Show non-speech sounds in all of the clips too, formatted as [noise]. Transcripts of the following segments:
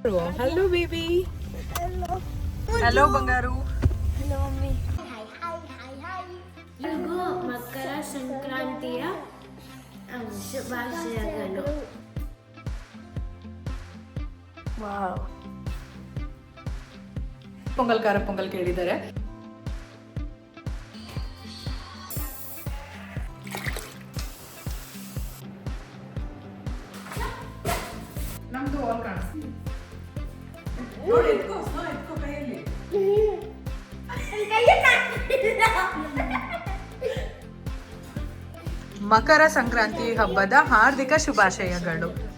Hello baby hello ಬಂಗಾರು. ಇವು ಮಕರ ಸಂಕ್ರಾಂತಿಯ ಆ, ಶುಭಾಶಯಗಳು ಪೊಂಗಲ್ ಖಾರ ಪೊಂಗಲ್ ಕೇಳಿದ್ದಾರೆ. ಮಕರ ಸಂಕ್ರಾಂತಿ ಹಬ್ಬದ ಹಾರ್ದಿಕ ಶುಭಾಶಯಗಳು.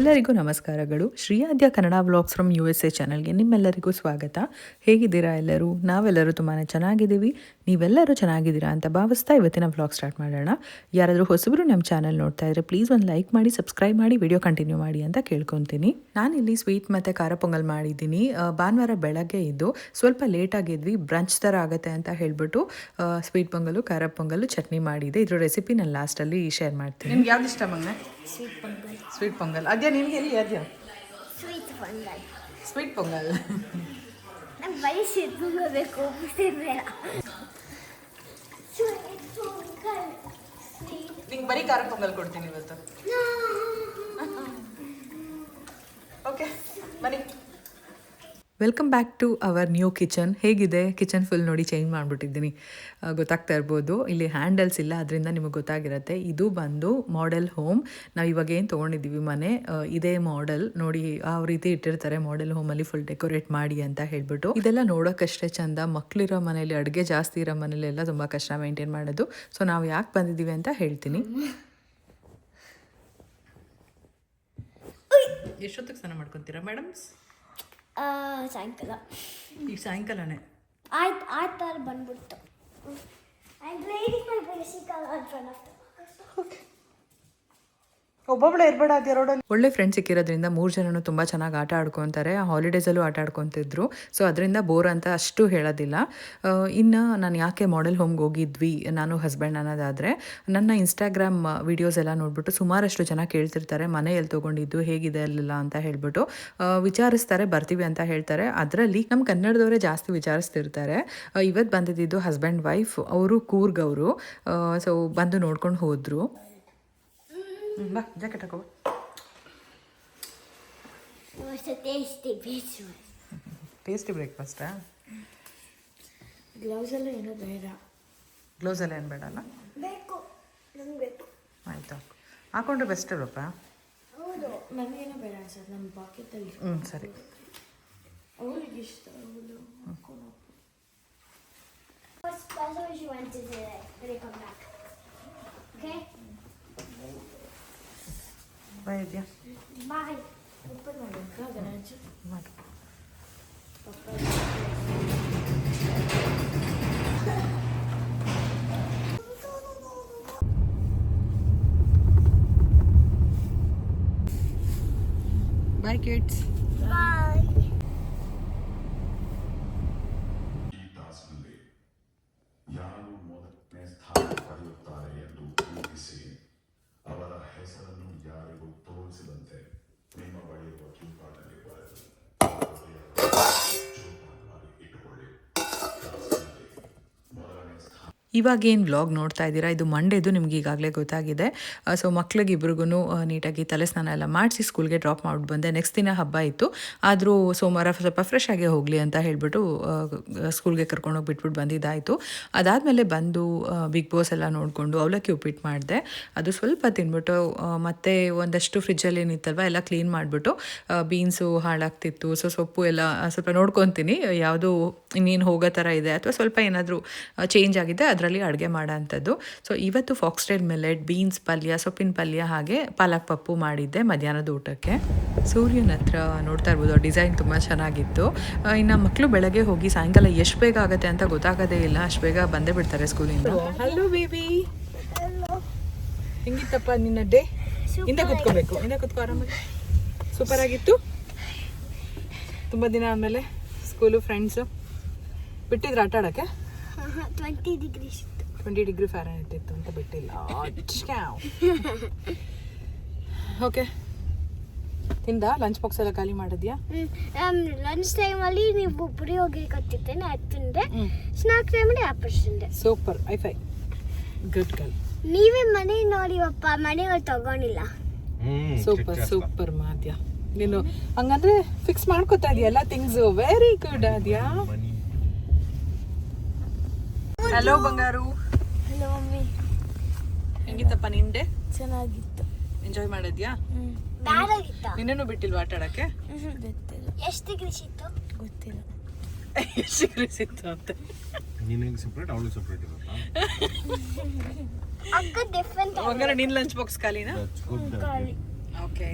ಎಲ್ಲರಿಗೂ ನಮಸ್ಕಾರಗಳು. Shriyadya Kannada vlogs from U S A ಚಾನಲ್ಗೆ ನಿಮ್ಮೆಲ್ಲರಿಗೂ ಸ್ವಾಗತ. ಹೇಗಿದ್ದೀರಾ ಎಲ್ಲರೂ? ನಾವೆಲ್ಲರೂ ತುಂಬಾ ಚೆನ್ನಾಗಿದ್ದೀವಿ. ನೀವೆಲ್ಲರೂ ಚೆನ್ನಾಗಿದ್ದೀರಾ ಅಂತ ಭಾವಿಸ್ತಾ ಇವತ್ತಿನ ವ್ಲಾಗ್ ಸ್ಟಾರ್ಟ್ ಮಾಡೋಣ. ಯಾರಾದರೂ ಹೊಸಬರು ನಮ್ಮ ಚಾನಲ್ ನೋಡ್ತಾ ಇದ್ರೆ ಪ್ಲೀಸ್ ಒಂದು ಲೈಕ್ ಮಾಡಿ, ಸಬ್ಸ್ಕ್ರೈಬ್ ಮಾಡಿ, ವಿಡಿಯೋ ಕಂಟಿನ್ಯೂ ಮಾಡಿ ಅಂತ ಕೇಳ್ಕೊತೀನಿ. ನಾನಿಲ್ಲಿ ಸ್ವೀಟ್ ಮತ್ತು ಖಾರ ಪೊಂಗಲ್ ಮಾಡಿದ್ದೀನಿ. ಭಾನುವಾರ ಬೆಳಗ್ಗೆ ಇದ್ದು ಸ್ವಲ್ಪ ಲೇಟ್ ಆಗಿದ್ವಿ ಬ್ರಂಚ್ ಥರ ಆಗುತ್ತೆ ಅಂತ ಹೇಳ್ಬಿಟ್ಟು ಸ್ವೀಟ್ ಪೊಂಗಲು, ಖಾರ ಪೊಂಗಲು, ಚಟ್ನಿ ಮಾಡಿದೆ. ಇದ್ರ ರೆಸಿಪಿ ನಾನು ಲಾಸ್ಟಲ್ಲಿ ಶೇರ್ ಮಾಡ್ತೀನಿ. ನಿಮ್ಗೆ ಯಾವ್ದು ಇಷ್ಟ ಮಗನೆ? ಸ್ವೀಟ್ ಪೊಂಗಲ್ ಸ್ವೀಟ್ ಪೊಂಗಲ್ ಅದ್ಯಾ ನಿಮ್ಗೆ ಎಲ್ಲಿ ಅದ್ಯಾ? ಸ್ವೀಟ್ ಪೊಂಗಲ್ ಸ್ವೀಟ್ ಪೊಂಗಲ್ ನಂಗೆ ವಯಸ್ಸು ತುಂಬಬೇಕು ಬೇಡ ನಿಂಗೆ ಬರೀ ಖಾರ ಪೊಂಗಲ್ ಕೊಡ್ತೀನಿ ಇವತ್ತು. [laughs] ಓಕೆ ಬನ್ನಿ. Welcome back to our new kitchen ಹೇಗಿದೆ? ಕಿಚನ್ ಫುಲ್ ನೋಡಿ ಚೇಂಜ್ ಮಾಡಿಬಿಟ್ಟಿದ್ದೀನಿ. ಗೊತ್ತಾಗ್ತಾ ಇರ್ಬೋದು. ಇಲ್ಲಿ ಹ್ಯಾಂಡಲ್ಸ್ ಇಲ್ಲ, ಅದರಿಂದ ನಿಮಗೆ ಗೊತ್ತಾಗಿರುತ್ತೆ. ಇದು ಬಂದು ಮಾಡೆಲ್ ಹೋಮ್ ನಾವು ಇವಾಗ ಏನು ತೊಗೊಂಡಿದ್ದೀವಿ ಮನೆ ಇದೇ ಮಾಡೆಲ್ ನೋಡಿ, ಆ ರೀತಿ ಇಟ್ಟಿರ್ತಾರೆ. ಮಾಡೆಲ್ ಹೋಮಲ್ಲಿ ಫುಲ್ ಡೆಕೋರೇಟ್ ಮಾಡಿ ಅಂತ ಹೇಳ್ಬಿಟ್ಟು. ಇದೆಲ್ಲ ನೋಡೋಕ್ಕಷ್ಟೇ ಚಂದ. ಮಕ್ಕಳಿರೋ ಮನೇಲಿ ಅಡುಗೆ ಜಾಸ್ತಿ ಇರೋ ಮನೇಲೆಲ್ಲ ತುಂಬ ಕಷ್ಟ ಮೇಂಟೈನ್ ಮಾಡೋದು. ಸೊ ನಾವು ಯಾಕೆ ಬಂದಿದ್ದೀವಿ ಅಂತ ಹೇಳ್ತೀನಿ. ಎಷ್ಟೊತ್ತಿಗೆ ಸ್ನಾನ ಮಾಡ್ಕೊತೀರಾ ಮೇಡಮ್ಸ್ ಸಾಯಂಕಾಲ. ಈಗ ಸಾಯಂಕಾಲನೇ? ಆಯ್ತು ಆ ಥರ ಬಂದ್ಬಿಡ್ತು. ಐ ರೈಡಿಂಗ್ ಮೈ ಇರಬೇಡ ಒಳ್ಳೆ ಫ್ರೆಂಡ್ಸ್ ಸಿಕ್ಕಿರೋದ್ರಿಂದ ಮೂರು ಜನನು ತುಂಬ ಚೆನ್ನಾಗಿ ಆಟ ಆಡ್ಕೊತಾರೆ ಹಾಲಿಡೇಸಲ್ಲೂ ಆಟ ಆಡ್ಕೊತಿದ್ರು. ಸೊ ಅದರಿಂದ ಬೋರ್ ಅಂತ ಅಷ್ಟು ಹೇಳೋದಿಲ್ಲ. ಇನ್ನು ನಾನು ಯಾಕೆ ಮಾಡೆಲ್ ಹೋಮ್ಗೆ ಹೋಗಿದ್ವಿ, ನಾನು ಹಸ್ಬೆಂಡ್ ಅನ್ನೋದಾದರೆ, ನನ್ನ ಇನ್ಸ್ಟಾಗ್ರಾಮ್ ವಿಡಿಯೋಸ್ ಎಲ್ಲ ನೋಡ್ಬಿಟ್ಟು ಸುಮಾರಷ್ಟು ಜನ ಕೇಳ್ತಿರ್ತಾರೆ, ಮನೆ ಎಲ್ಲಿ ತೊಗೊಂಡಿದ್ದು, ಹೇಗಿದೆ ಅಲ್ಲೆಲ್ಲ ಅಂತ ಹೇಳ್ಬಿಟ್ಟು. ವಿಚಾರಿಸ್ತಾರೆ, ಬರ್ತೀವಿ ಅಂತ ಹೇಳ್ತಾರೆ. ಅದರಲ್ಲಿ ನಮ್ಮ ಕನ್ನಡದವರೇ ಜಾಸ್ತಿ ವಿಚಾರಿಸ್ತಿರ್ತಾರೆ. ಇವತ್ತು ಬಂದಿದ್ದು ಹಸ್ಬೆಂಡ್ ವೈಫ್ ಅವರು ಕೂರ್ಗವರು ಸೊ ಬಂದು ನೋಡ್ಕೊಂಡು ಹೋದರು. ಬಾ ಜಾಕೆಟ್ ಹಾಕೋ was a tasty visual. Tasty ಬ್ರೇಕ್ಫಾಸ್ಟಾ gloves ಎಲ್ಲ ಏನೋ ಬೇಡ. ಗ್ಲೌಸ್ ಎಲ್ಲ ಏನು ಬೇಡ ಅಲ್ಲ ಬೇಕು ನಂಗೆ ಬೇಕು. ಆಯಿತು ಹಾಕೊಂಡ್ರೆ ಬೆಸ್ಟ್ ಅಲ್ಲಪ್ಪ ಹೌದು ನನಗೇನೋ ಬೇಡ ಸರ್ ನಮ್ಮ ಪಾಕೆಟಲ್ಲಿ ಹ್ಞೂ ಸರಿ. ಅವಳಿಗೆ ಇಷ್ಟ ಅವಳು That's what she wanted to do when they come back. Okay? ಬಾಯ್ ಇದೆಯಾ Bye. Open ಇವಾಗ ಏನು ವ್ಲಾಗ್ ನೋಡ್ತಾ ಇದ್ದೀರಾ? ಇದು ಮಂಡೇದು ನಿಮ್ಗೆ ಈಗಾಗಲೇ ಗೊತ್ತಾಗಿದೆ. ಸೊ ಮಕ್ಳಿಗೆ ಇಬ್ರಿಗೂ ನೀಟಾಗಿ ತಲೆ ಸ್ನಾನ ಎಲ್ಲ ಮಾಡಿಸಿ ಸ್ಕೂಲ್ಗೆ ಡ್ರಾಪ್ ಮಾಡಿ ಬಂದೆ. ನೆಕ್ಸ್ಟ್ ದಿನ ಹಬ್ಬ ಇತ್ತು. ಆದರೂ ಸೋಮವಾರ ಸ್ವಲ್ಪ ಫ್ರೆಶ್ ಆಗಿ ಹೋಗಲಿ ಅಂತ ಹೇಳಿಬಿಟ್ಟು ಸ್ಕೂಲ್ಗೆ ಕರ್ಕೊಂಡೋಗಿ ಬಿಟ್ಬಿಟ್ಟು ಬಂದಿದ್ದಾಯಿತು. ಅದಾದಮೇಲೆ ಬಂದು ಬಿಗ್ ಬಾಸ್ ಎಲ್ಲ ನೋಡಿಕೊಂಡು ಅವಲಕ್ಕಿ ಉಪ್ಪಿಟ್ಟು ಮಾಡಿದೆ. ಅದು ಸ್ವಲ್ಪ ತಿನ್ಬಿಟ್ಟು ಮತ್ತೆ ಒಂದಷ್ಟು ಫ್ರಿಜ್ಜಲ್ಲಿ ಏನಿತ್ತಲ್ವ, ಎಲ್ಲ ಕ್ಲೀನ್ ಮಾಡಿಬಿಟ್ಟು ಬೀನ್ಸು ಹಾಳಾಗ್ತಿತ್ತು. ಸೊ ಸೊಪ್ಪು ಎಲ್ಲ ಸ್ವಲ್ಪ ನೋಡ್ಕೊತೀನಿ. ಯಾವುದು ಇನ್ನೇನು ಹೋಗೋ ಥರ ಇದೆ. ಅಥವಾ ಸ್ವಲ್ಪ ಏನಾದರೂ ಚೇಂಜ್ ಆಗಿದೆ ಅದರಲ್ಲಿ ಅಡುಗೆ ಮಾಡೋ ಅಂಥದ್ದು ಸೊ ಇವತ್ತು ಫಾಕ್ಸ್ಟೈಲ್ ಮಿಲೆಟ್ ಬೀನ್ಸ್ ಪಲ್ಯ ಸೊಪ್ಪಿನ ಪಲ್ಯ ಹಾಗೆ ಪಾಲಕ್ ಪಪ್ಪು ಮಾಡಿದ್ದೆ ಮಧ್ಯಾಹ್ನದ ಊಟಕ್ಕೆ. ಸೂರ್ಯನ ಹತ್ರ ನೋಡ್ತಾ ಇರ್ಬೋದು ಡಿಸೈನ್ ತುಂಬ ಚೆನ್ನಾಗಿತ್ತು. ಇನ್ನು ಮಕ್ಕಳು ಬೆಳಗ್ಗೆ ಹೋಗಿ ಸಾಯಂಕಾಲ ಎಷ್ಟು ಬೇಗ ಆಗುತ್ತೆ ಅಂತ ಗೊತ್ತಾಗೋದೇ ಇಲ್ಲ. ಅಷ್ಟು ಬೇಗ ಬಂದೇ ಬಿಡ್ತಾರೆ ಸ್ಕೂಲಿಂದ. ಹಲೋ ಬೇಬಿ ಹೆಂಗಿತ್ತಪ್ಪ ನಿನ್ನ ಡೇ ಹಿಂದೆ ಕುತ್ಕೋಬೇಕು ಹಿಂದೆ ಕುತ್ಕೋ ಆರಾಮಾಗಿ. ಸೂಪರ್ ಆಗಿತ್ತು? ತುಂಬ ದಿನ ಆದಮೇಲೆ ಸ್ಕೂಲು ಫ್ರೆಂಡ್ಸು ಬಿಟ್ಟಿದ್ರು ಆಟ ಆಡೋಕ್ಕೆ? ಟ್ವೆಂಟಿ ಡಿಗ್ರೀಸ್ ಇತ್ತು ಟ್ವೆಂಟಿ ಡಿಗ್ರಿ ಫ್ಯಾರನ್ ಇತ್ತು ಅಂತ ಬಿಟ್ಟಿಲ್ಲ. ಓಕೆ ತಿಂದ? ಲಂಚ್ ಬಾಕ್ಸ್ ಎಲ್ಲ ಖಾಲಿ ಮಾಡಿದ್ಯಾ? ಲಂಚ್ ಟೈಮಲ್ಲಿ ನೀವು ಪುರಿ ಹೋಗಿ ಕತ್ತಿದ್ದೇನೆ ಅದು ತಿಂದೆ. ಸ್ನಾಕ್ ಟೈಮಲ್ಲಿ ಆಪಲ್ ತಿಂದೆ. Super I five good girl ನೀವೇ ಮನೆ ನೋಡಿ ಅಪ್ಪ ಮನೆಗಳು ತಗೊಂಡಿಲ್ಲ. ಸೂಪರ್ ಸೂಪರ್ ಮಾದ್ಯ. ನೀನು ಹಂಗಂದ್ರೆ ಫಿಕ್ಸ್ ಮಾಡ್ಕೋತಾ ಇದೆಯಲ್ಲ ಎಲ್ಲ ಥಿಂಗ್ಸ್ ವೆರಿ ಗುಡ್ ಆದ್ಯಾ? ಹಲೋ ಬಂಗಾರು. Hello mummy. ಹೆಂಗಿತ್ತಪ್ಪ ನಿಂಡೆ ಚೆನ್ನಾಗಿತ್ತು. ಎಂಜಾಯ್ ಮಾಡಿದ್ಯಾ? ನಿನ್ನೇನು ನಿನ್ನೂ ಬಿಟ್ಟಿಲ್ವಾ ಆಟ ಆಡಕ್ಕೆ ಗೊತ್ತಿಲ್ಲ. ಎಷ್ಟು ಡಿಗ್ರಿ ಸಿಕ್ತು ಗೊತ್ತಿಲ್ಲ. ಎಷ್ಟು ಸಿಕ್ತು ಅಂತ? ನಿನಗೆ ಸಪ್ರೇಟ್ ಅವಳು ಸಪ್ರೇಟ್ ಇರುತ್ತಾ? ಅಕ್ಕ ಡಿಫರೆಂಟ್ ಬಂಗಾರ ನಿನ್ ಲಂಚ್ ಬಾಕ್ಸ್ ಖಾಲಿನಾ ಓಕೆ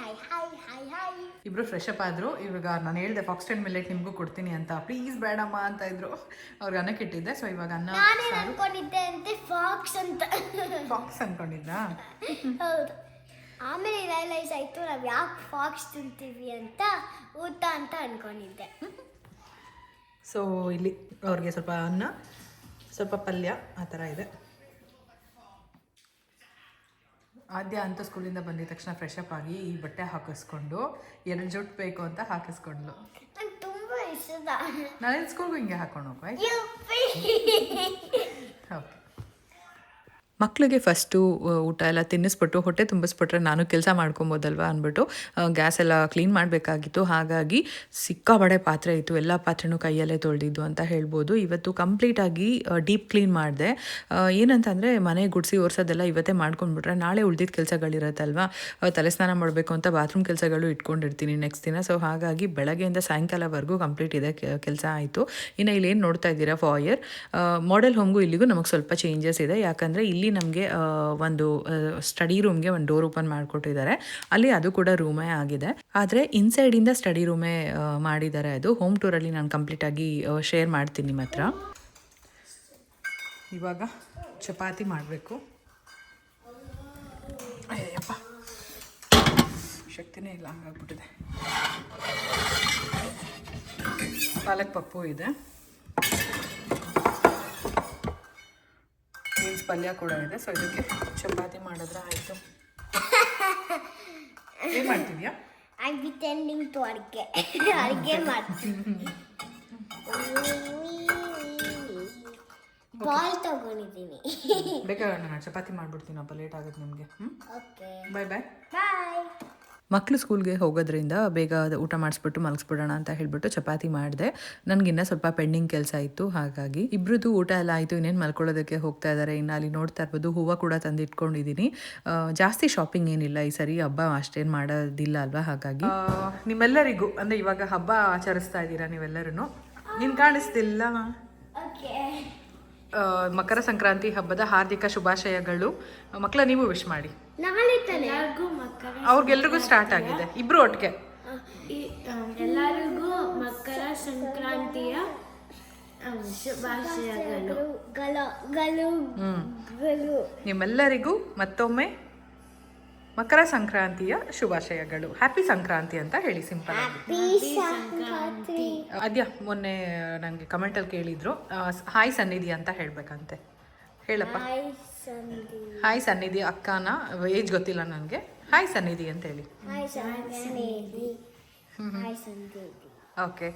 ಹಾಯ್ ಹಾಯ್ ಹಾಯ್ ಇಬ್ರು ಫ್ರೆಶ್ ಅಪ್ ಆದ್ರು. ಇವಾಗ ನಾನು ಹೇಳಿದೆ ಫಾಕ್ಸ್ ಟೆನ್ ಮಿಲೆಟ್ ನಿಮಗೂ ಕೊಡ್ತೀನಿ ಅಂತ. ಪ್ಲೀಸ್ ಬೇಡಮ್ಮ ಅಂತ ಇದ್ರು. ಅವ್ರಿಗೆ ಅನ್ನಕ್ಕೆ ಇಟ್ಟಿದ್ದೆ ಸೊ ಇವಾಗ ಅನ್ನ ಅನ್ಕೊಂಡಿದ್ದೆ ಅಂತೆ ಫಾಕ್ಸ್ ಅಂತ. ಫಾಕ್ಸ್ ಅನ್ಕೊಂಡಿದ್ನಾ ಹೌದು. ಆಮೇಲೆ ರಿಯಲೈಸ್ ಆಯ್ತು ನಾವು ಯಾಕೆ ಫಾಕ್ಸ್ ತಿಂತೀವಿ ಅಂತ ಊಟ ಅಂತ ಅನ್ಕೊಂಡಿದ್ದೆ. ಸೊ ಇಲ್ಲಿ ಅವ್ರಿಗೆ ಸ್ವಲ್ಪ ಅನ್ನ ಸ್ವಲ್ಪ ಪಲ್ಯ ಆ ಥರ ಇದೆ. ಆದ್ಯ ಅಂತ ಸ್ಕೂಲಿಂದ ಬಂದಿದ ತಕ್ಷಣ ಫ್ರೆಶ್ ಅಪ್ ಆಗಿ ಈ ಬಟ್ಟೆ ಹಾಕಿಸ್ಕೊಂಡು ಎರಡು ಜೊಟ್ಟು ಬೇಕು ಅಂತ ಹಾಕಿಸ್ಕೊಂಡ್ಲು. ನಾನು ನಾಳೆ ಸ್ಕೂಲ್ಗೂ ಹಿಂಗೆ ಹಾಕೊಂಡು ಹೋಗುವ? ಓಕೆ ಮಕ್ಕಳಿಗೆ ಫಸ್ಟು ಊಟ ಎಲ್ಲ ತಿನ್ನಿಸ್ಬಿಟ್ಟು, ಹೊಟ್ಟೆ ತುಂಬಿಸ್ಬಿಟ್ರೆ ನಾನು ಕೆಲಸ ಮಾಡ್ಕೊಬೋದಲ್ವಾ ಅಂದ್ಬಿಟ್ಟು ಗ್ಯಾಸ್ ಎಲ್ಲ ಕ್ಲೀನ್ ಮಾಡಬೇಕಾಗಿತ್ತು. ಹಾಗಾಗಿ ಸಿಕ್ಕಾಬಡೆ ಪಾತ್ರೆ ಇತ್ತು. ಎಲ್ಲ ಪಾತ್ರೆನೂ ಕೈಯಲ್ಲೇ ತೊಳೆದಿದ್ದು ಅಂತ ಹೇಳ್ಬೋದು. ಇವತ್ತು ಕಂಪ್ಲೀಟಾಗಿ ಡೀಪ್ ಕ್ಲೀನ್ ಮಾಡಿದೆ. ಏನಂತಂದರೆ ಮನೆ ಗುಡಿಸಿ ಒರೆಸೋದೆಲ್ಲ ಇವತ್ತೇ ಮಾಡ್ಕೊಂಡ್ಬಿಟ್ರೆ ನಾಳೆ ಉಳ್ದಿದ್ದ ಕೆಲಸಗಳಿರತ್ತಲ್ವಾ? ತಲೆ ಸ್ನಾನ ಮಾಡಬೇಕು ಅಂತ ಬಾತ್ರೂಮ್ ಕೆಲಸಗಳು ಇಟ್ಕೊಂಡಿರ್ತೀನಿ ನೆಕ್ಸ್ಟ್ ದಿನ. ಸೊ, ಹಾಗಾಗಿ ಬೆಳಗ್ಗೆಯಿಂದ ಸಾಯಂಕಾಲವರೆಗೂ ಕಂಪ್ಲೀಟ್ ಇದೆ ಕೆಲಸ ಆಯಿತು. ಇನ್ನು ಏನು ನೋಡ್ತಾ ಇದ್ದೀರಾ ಫಾಯರ್? ಮಾಡೆಲ್ ಹೋಮ್ಗೂ ಇಲ್ಲಿಗೂ ನಮಗೆ ಸ್ವಲ್ಪ ಚೇಂಜಸ್ ಇದೆ. ಯಾಕಂದರೆ ಇಲ್ಲಿ ನಮಗೆ ಒಂದು ಸ್ಟಡಿ ರೂಮ್ಗೆ ಒಂದು ಡೋರ್ ಓಪನ್ ಮಾಡಿಕೊಟ್ಟಿದ್ದಾರೆ. ಅಲ್ಲಿ ಅದು ಕೂಡ ರೂಮೇ ಆಗಿದೆ. ಆದರೆ ಇನ್ಸೈಡಿಂದ ಸ್ಟಡಿ ರೂಮೇ ಮಾಡಿದ್ದಾರೆ ಅದು. ಹೋಮ್ ಟೂರಲ್ಲಿ ನಾನು ಕಂಪ್ಲೀಟಾಗಿ ಶೇರ್ ಮಾಡ್ತೀನಿ ನಿಮ್ಮ ಹತ್ರ. ಇವಾಗ ಚಪಾತಿ ಮಾಡಬೇಕು. ಅಯ್ಯಪ್ಪ ಶಕ್ತಿನೇ ಇಲ್ಲ, ಹಂಗಾಗ್ಬಿಟ್ಟಿದೆ. ಪಾಲಕ್ ಪಪ್ಪು ಇದೆ. ಬೀನ್ಸ್ ಪಲ್ಯ ಕೂಡ ಇದೆ. ಸೊ ಇದಕ್ಕೆ ಚಪಾತಿ ಮಾಡಿದ್ರೆ ಆಯಿತು. [laughs] ಏನು ಮಾಡ್ತಿದ್ಯಾ? ಐ ಬಿ ಟೆಂಡಿಂಗ್ ಟು ಅಡಿಗೆ ಅಡಿಗೆ ಮಾಡ್ತೀನಿ. [laughs] ಬಾಲ್ ತಗೊಂಡಿದ್ದೀನಿ. ಬೇಕಾಗಣ್ಣ ನಾನು ಚಪಾತಿ ಮಾಡ್ಬಿಡ್ತೀನಪ್ಪ ಲೇಟ್ ಆಗುತ್ತೆ ನಿಮಗೆ. ಓಕೆ ಬಾಯ್ ಬಾಯ್ ಬಾಯ್ ಮಕ್ಕಳು ಸ್ಕೂಲ್ಗೆ ಹೋಗೋದ್ರಿಂದ ಬೇಗ ಅದು ಊಟ ಮಾಡಿಸ್ಬಿಟ್ಟು ಮಲಗಿಸ್ಬಿಡೋಣ ಅಂತ ಹೇಳ್ಬಿಟ್ಟು ಚಪಾತಿ ಮಾಡಿದೆ. ನನಗಿನ್ನ ಸ್ವಲ್ಪ ಪೆಂಡಿಂಗ್ ಕೆಲಸ ಇತ್ತು ಹಾಗಾಗಿ ಇಬ್ಬರದ್ದು ಊಟ ಎಲ್ಲ ಆಯಿತು ಇನ್ನೇನು ಮಲ್ಕೊಳ್ಳೋದಕ್ಕೆ ಹೋಗ್ತಾ ಇದ್ದಾರೆ ಇನ್ನು ಅಲ್ಲಿ ನೋಡ್ತಾ ಇರ್ಬೋದು ಹೂವು ಕೂಡ ತಂದು ಇಟ್ಕೊಂಡಿದ್ದೀನಿ ಜಾಸ್ತಿ ಶಾಪಿಂಗ್ ಏನಿಲ್ಲ ಈ ಸರಿ ಹಬ್ಬ ಅಷ್ಟೇನು ಮಾಡೋದಿಲ್ಲ ಅಲ್ವಾ ಹಾಗಾಗಿ. ನಿಮ್ಮೆಲ್ಲರಿಗೂ ಅಂದರೆ ಇವಾಗ ಹಬ್ಬ ಆಚರಿಸ್ತಾ ಇದ್ದೀರಾ ನೀವೆಲ್ಲರೂ ನೀನು ಕಾಣಿಸ್ತಿಲ್ಲ? ಮಕರ ಸಂಕ್ರಾಂತಿ ಹಬ್ಬದ ಹಾರ್ದಿಕ ಶುಭಾಶಯಗಳು. ಮಕ್ಕಳ ನೀವು ವಿಶ್ ಮಾಡಿ. ಅವ್ರಿಗೆಲ್ರಿಗೂ ಸ್ಟಾರ್ಟ್ ಆಗಿದೆ. ಇಬ್ರು ಒಟ್ಟಿಗೆ. ಎಲ್ಲರಿಗೂ ಮಕರ ಸಂಕ್ರಾಂತಿಯ ಶುಭಾಶಯಗಳು. ನಿಮ್ಮೆಲ್ಲರಿಗೂ ಮತ್ತೊಮ್ಮೆ ಮಕರ ಸಂಕ್ರಾಂತಿಯ ಶುಭಾಶಯಗಳು. ಹ್ಯಾಪಿ ಸಂಕ್ರಾಂತಿ ಅಂತ ಹೇಳಿ ಸಿಂಪಲ್ ಅದ್ಯಾ ಮೊನ್ನೆ ನನಗೆ ಕಮೆಂಟಲ್ಲಿ ಕೇಳಿದ್ರು. ಹಾಯ್ ಸನ್ನಿಧಿ ಅಂತ ಹೇಳ್ಬೇಕಂತೆ. ಹೇಳಪ್ಪ. ಹಾಯ್ ಸನ್ನಿಧಿ. ಅಕ್ಕನ ಏಜ್ ಗೊತ್ತಿಲ್ಲ ನನಗೆ. ಹಾಯ್ ಸನ್ನಿಧಿ ಅಂತ ಹೇಳಿ. ಓಕೆ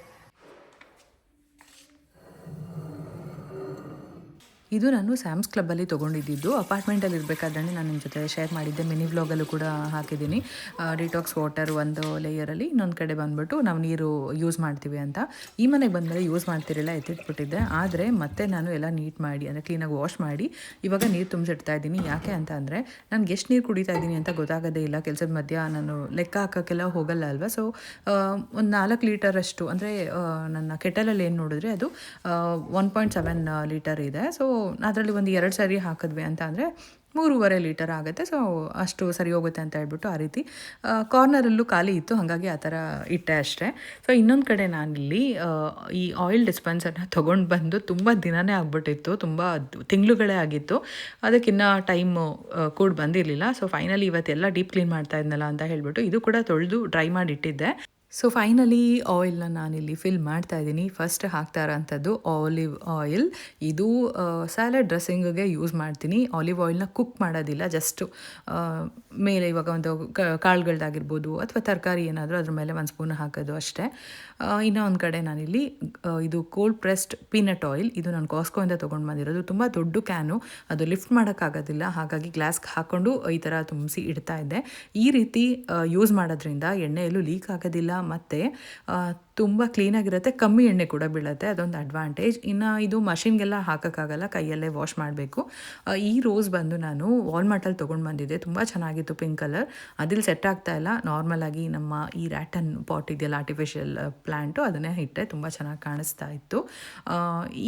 ಇದು ನಾನು ಸ್ಯಾಮ್ಸ್ ಕ್ಲಬ್ಬಲ್ಲಿ ತೊಗೊಂಡಿದ್ದು. ಅಪಾರ್ಟ್ಮೆಂಟಲ್ಲಿ ಇರಬೇಕಾದ್ರೆ ನಾನು ನಿಮ್ಮ ಜೊತೆ ಶೇರ್ ಮಾಡಿದ್ದೆ. ಮಿನಿ ವ್ಲಾಗಲ್ಲೂ ಕೂಡ ಹಾಕಿದ್ದೀನಿ. ಡಿಟಾಕ್ಸ್ ವಾಟರ್ ಒಂದು ಲೇಯರಲ್ಲಿ ಇನ್ನೊಂದು ಕಡೆ ಬಂದ್ಬಿಟ್ಟು ನಾವು ನೀರು ಯೂಸ್ ಮಾಡ್ತೀವಿ ಅಂತ. ಈ ಮನೆಗೆ ಬಂದಮೇಲೆ ಯೂಸ್ ಮಾಡ್ತಿರಲಿಲ್ಲ, ಎತ್ತಿಟ್ಬಿಟ್ಟಿದ್ದೆ. ಆದರೆ ಮತ್ತೆ ನಾನು ಎಲ್ಲ ನೀಟ್ ಮಾಡಿ, ಅಂದರೆ ಕ್ಲೀನಾಗಿ ವಾಶ್ ಮಾಡಿ, ಇವಾಗ ನೀರು ತುಂಬಿಸಿಡ್ತಾ ಇದ್ದೀನಿ. ಯಾಕೆ ಅಂತ ಅಂದರೆ, ನನಗೆ ಎಷ್ಟು ನೀರು ಕುಡಿತಾ ಇದ್ದೀನಿ ಅಂತ ಗೊತ್ತಾಗೋದೇ ಇಲ್ಲ. ಕೆಲಸದ ಮಧ್ಯ ನಾನು ಲೆಕ್ಕ ಹಾಕೋಕ್ಕೆಲ್ಲ ಹೋಗಲ್ಲ ಅಲ್ವಾ? ಸೊ ಒಂದು ನಾಲ್ಕು ಲೀಟರಷ್ಟು ಅಂದರೆ ನನ್ನ ಕೆಟಲಲ್ಲಿ ಏನು ನೋಡಿದ್ರೆ ಅದು ಒನ್ ಪಾಯಿಂಟ್ ಸೆವೆನ್ ಲೀಟರ್ ಇದೆ. ಸೊ ಅದರಲ್ಲಿ ಒಂದು ಎರಡು ಸರಿ ಹಾಕಿದ್ವಿ ಅಂತ ಅಂದರೆ ಮೂರುವರೆ ಲೀಟರ್ ಆಗುತ್ತೆ. ಸೊ ಅಷ್ಟು ಸರಿ ಹೋಗುತ್ತೆ ಅಂತ ಹೇಳ್ಬಿಟ್ಟು ಆ ರೀತಿ. ಕಾರ್ನರಲ್ಲೂ ಖಾಲಿ ಇತ್ತು. ಹಾಗಾಗಿ ಆ ಥರ ಇಟ್ಟೆ ಅಷ್ಟೇ. ಸೊ ಇನ್ನೊಂದು ಕಡೆ ನಾನಿಲ್ಲಿ ಈ ಆಯಿಲ್ ಡಿಸ್ಪೆನ್ಸರ್ನ ತೊಗೊಂಡು ಬಂದು ತುಂಬ ದಿನನೇ ಆಗ್ಬಿಟ್ಟಿತ್ತು. ತುಂಬ ತಿಂಗಳುಗಳೇ ಆಗಿತ್ತು. ಅದಕ್ಕಿನ್ನ ಟೈಮು ಕೂಡ ಬಂದಿರಲಿಲ್ಲ. ಸೊ ಫೈನಲಿ ಇವತ್ತೆಲ್ಲ ಡೀಪ್ ಕ್ಲೀನ್ ಮಾಡ್ತಾ ಇದ್ನಲ್ಲ ಅಂತ ಹೇಳ್ಬಿಟ್ಟು ಇದು ಕೂಡ ತೊಳೆದು ಡ್ರೈ ಮಾಡಿ ಇಟ್ಟಿದ್ದೆ. ಸೊ ಫೈನಲಿ ಆಯಿಲ್ನ ನಾನಿಲ್ಲಿ ಫಿಲ್ ಮಾಡ್ತಾ ಇದ್ದೀನಿ. ಫಸ್ಟ್ ಹಾಕ್ತಾ ಇರೋಂಥದ್ದು ಆಲಿವ್ ಆಯಿಲ್ ಇದು ಸ್ಯಾಲಡ್ ಡ್ರೆಸ್ಸಿಂಗ್ಗೆ ಯೂಸ್ ಮಾಡ್ತೀನಿ. ಆಲಿವ್ ಆಯಿಲ್ನ ಕುಕ್ ಮಾಡೋದಿಲ್ಲ. ಜಸ್ಟ್ ಮೇಲೆ ಇವಾಗ ಒಂದು ಕಾಳುಗಳ್ದಾಗಿರ್ಬೋದು ಅಥವಾ ತರಕಾರಿ ಏನಾದರೂ ಅದ್ರ ಮೇಲೆ ಒಂದು ಸ್ಪೂನ್ ಹಾಕೋದು ಅಷ್ಟೇ. ಇನ್ನೊಂದು ಇನ್ನೂ ಒಂದು ಕಡೆ ನಾನಿಲ್ಲಿ ಇದು ಕೋಲ್ಡ್ ಪ್ರೆಸ್ಡ್ ಪೀನಟ್ ಆಯಿಲ್ ಇದು ನಾನು ಕಾಸ್ಕೋಯಿಂದ ತೊಗೊಂಡು ಬಂದಿರೋದು. ತುಂಬ ದೊಡ್ಡ ಕ್ಯಾನು ಅದು ಲಿಫ್ಟ್ ಮಾಡೋಕ್ಕಾಗೋದಿಲ್ಲ. ಹಾಗಾಗಿ ಗ್ಲಾಸ್ಗೆ ಹಾಕ್ಕೊಂಡು ಈ ಥರ ತುಂಬಿಸಿ ಇಡ್ತಾ ಇದ್ದೆ. ಈ ರೀತಿ ಯೂಸ್ ಮಾಡೋದ್ರಿಂದ ಎಣ್ಣೆಯಲ್ಲೂ ಲೀಕ್ ಆಗೋದಿಲ್ಲ. ಮತ್ತು ತುಂಬ ಕ್ಲೀನಾಗಿರುತ್ತೆ ಕಮ್ಮಿ ಎಣ್ಣೆ ಕೂಡ ಬೀಳುತ್ತೆ, ಅದೊಂದು ಅಡ್ವಾಂಟೇಜ್ ಇನ್ನು ಇದು ಮಷಿನ್ಗೆಲ್ಲ ಹಾಕೋಕ್ಕಾಗಲ್ಲ, ಕೈಯಲ್ಲೇ ವಾಶ್ ಮಾಡಬೇಕು. ಈ ರೋಸ್ ಬಂದು ನಾನು ವಾಲ್ಮಾರ್ಟಲ್ಲಿ ತೊಗೊಂಡು ಬಂದಿದ್ದೆ, ತುಂಬ ಚೆನ್ನಾಗಿತ್ತು ಪಿಂಕ್ ಕಲರ್ ಅದಿಲ್ಲಿ ಸೆಟ್ ಆಗ್ತಾ ಇಲ್ಲ. ನಾರ್ಮಲಾಗಿ ನಮ್ಮ ಈ ರ್ಯಾಟನ್ ಪಾಟ್ ಇದೆಯಲ್ಲ ಆರ್ಟಿಫಿಷಿಯಲ್ ಪ್ಲ್ಯಾಂಟು ಅದನ್ನೇ ಇಟ್ಟೆ, ತುಂಬ ಚೆನ್ನಾಗಿ ಕಾಣಿಸ್ತಾ ಇತ್ತು.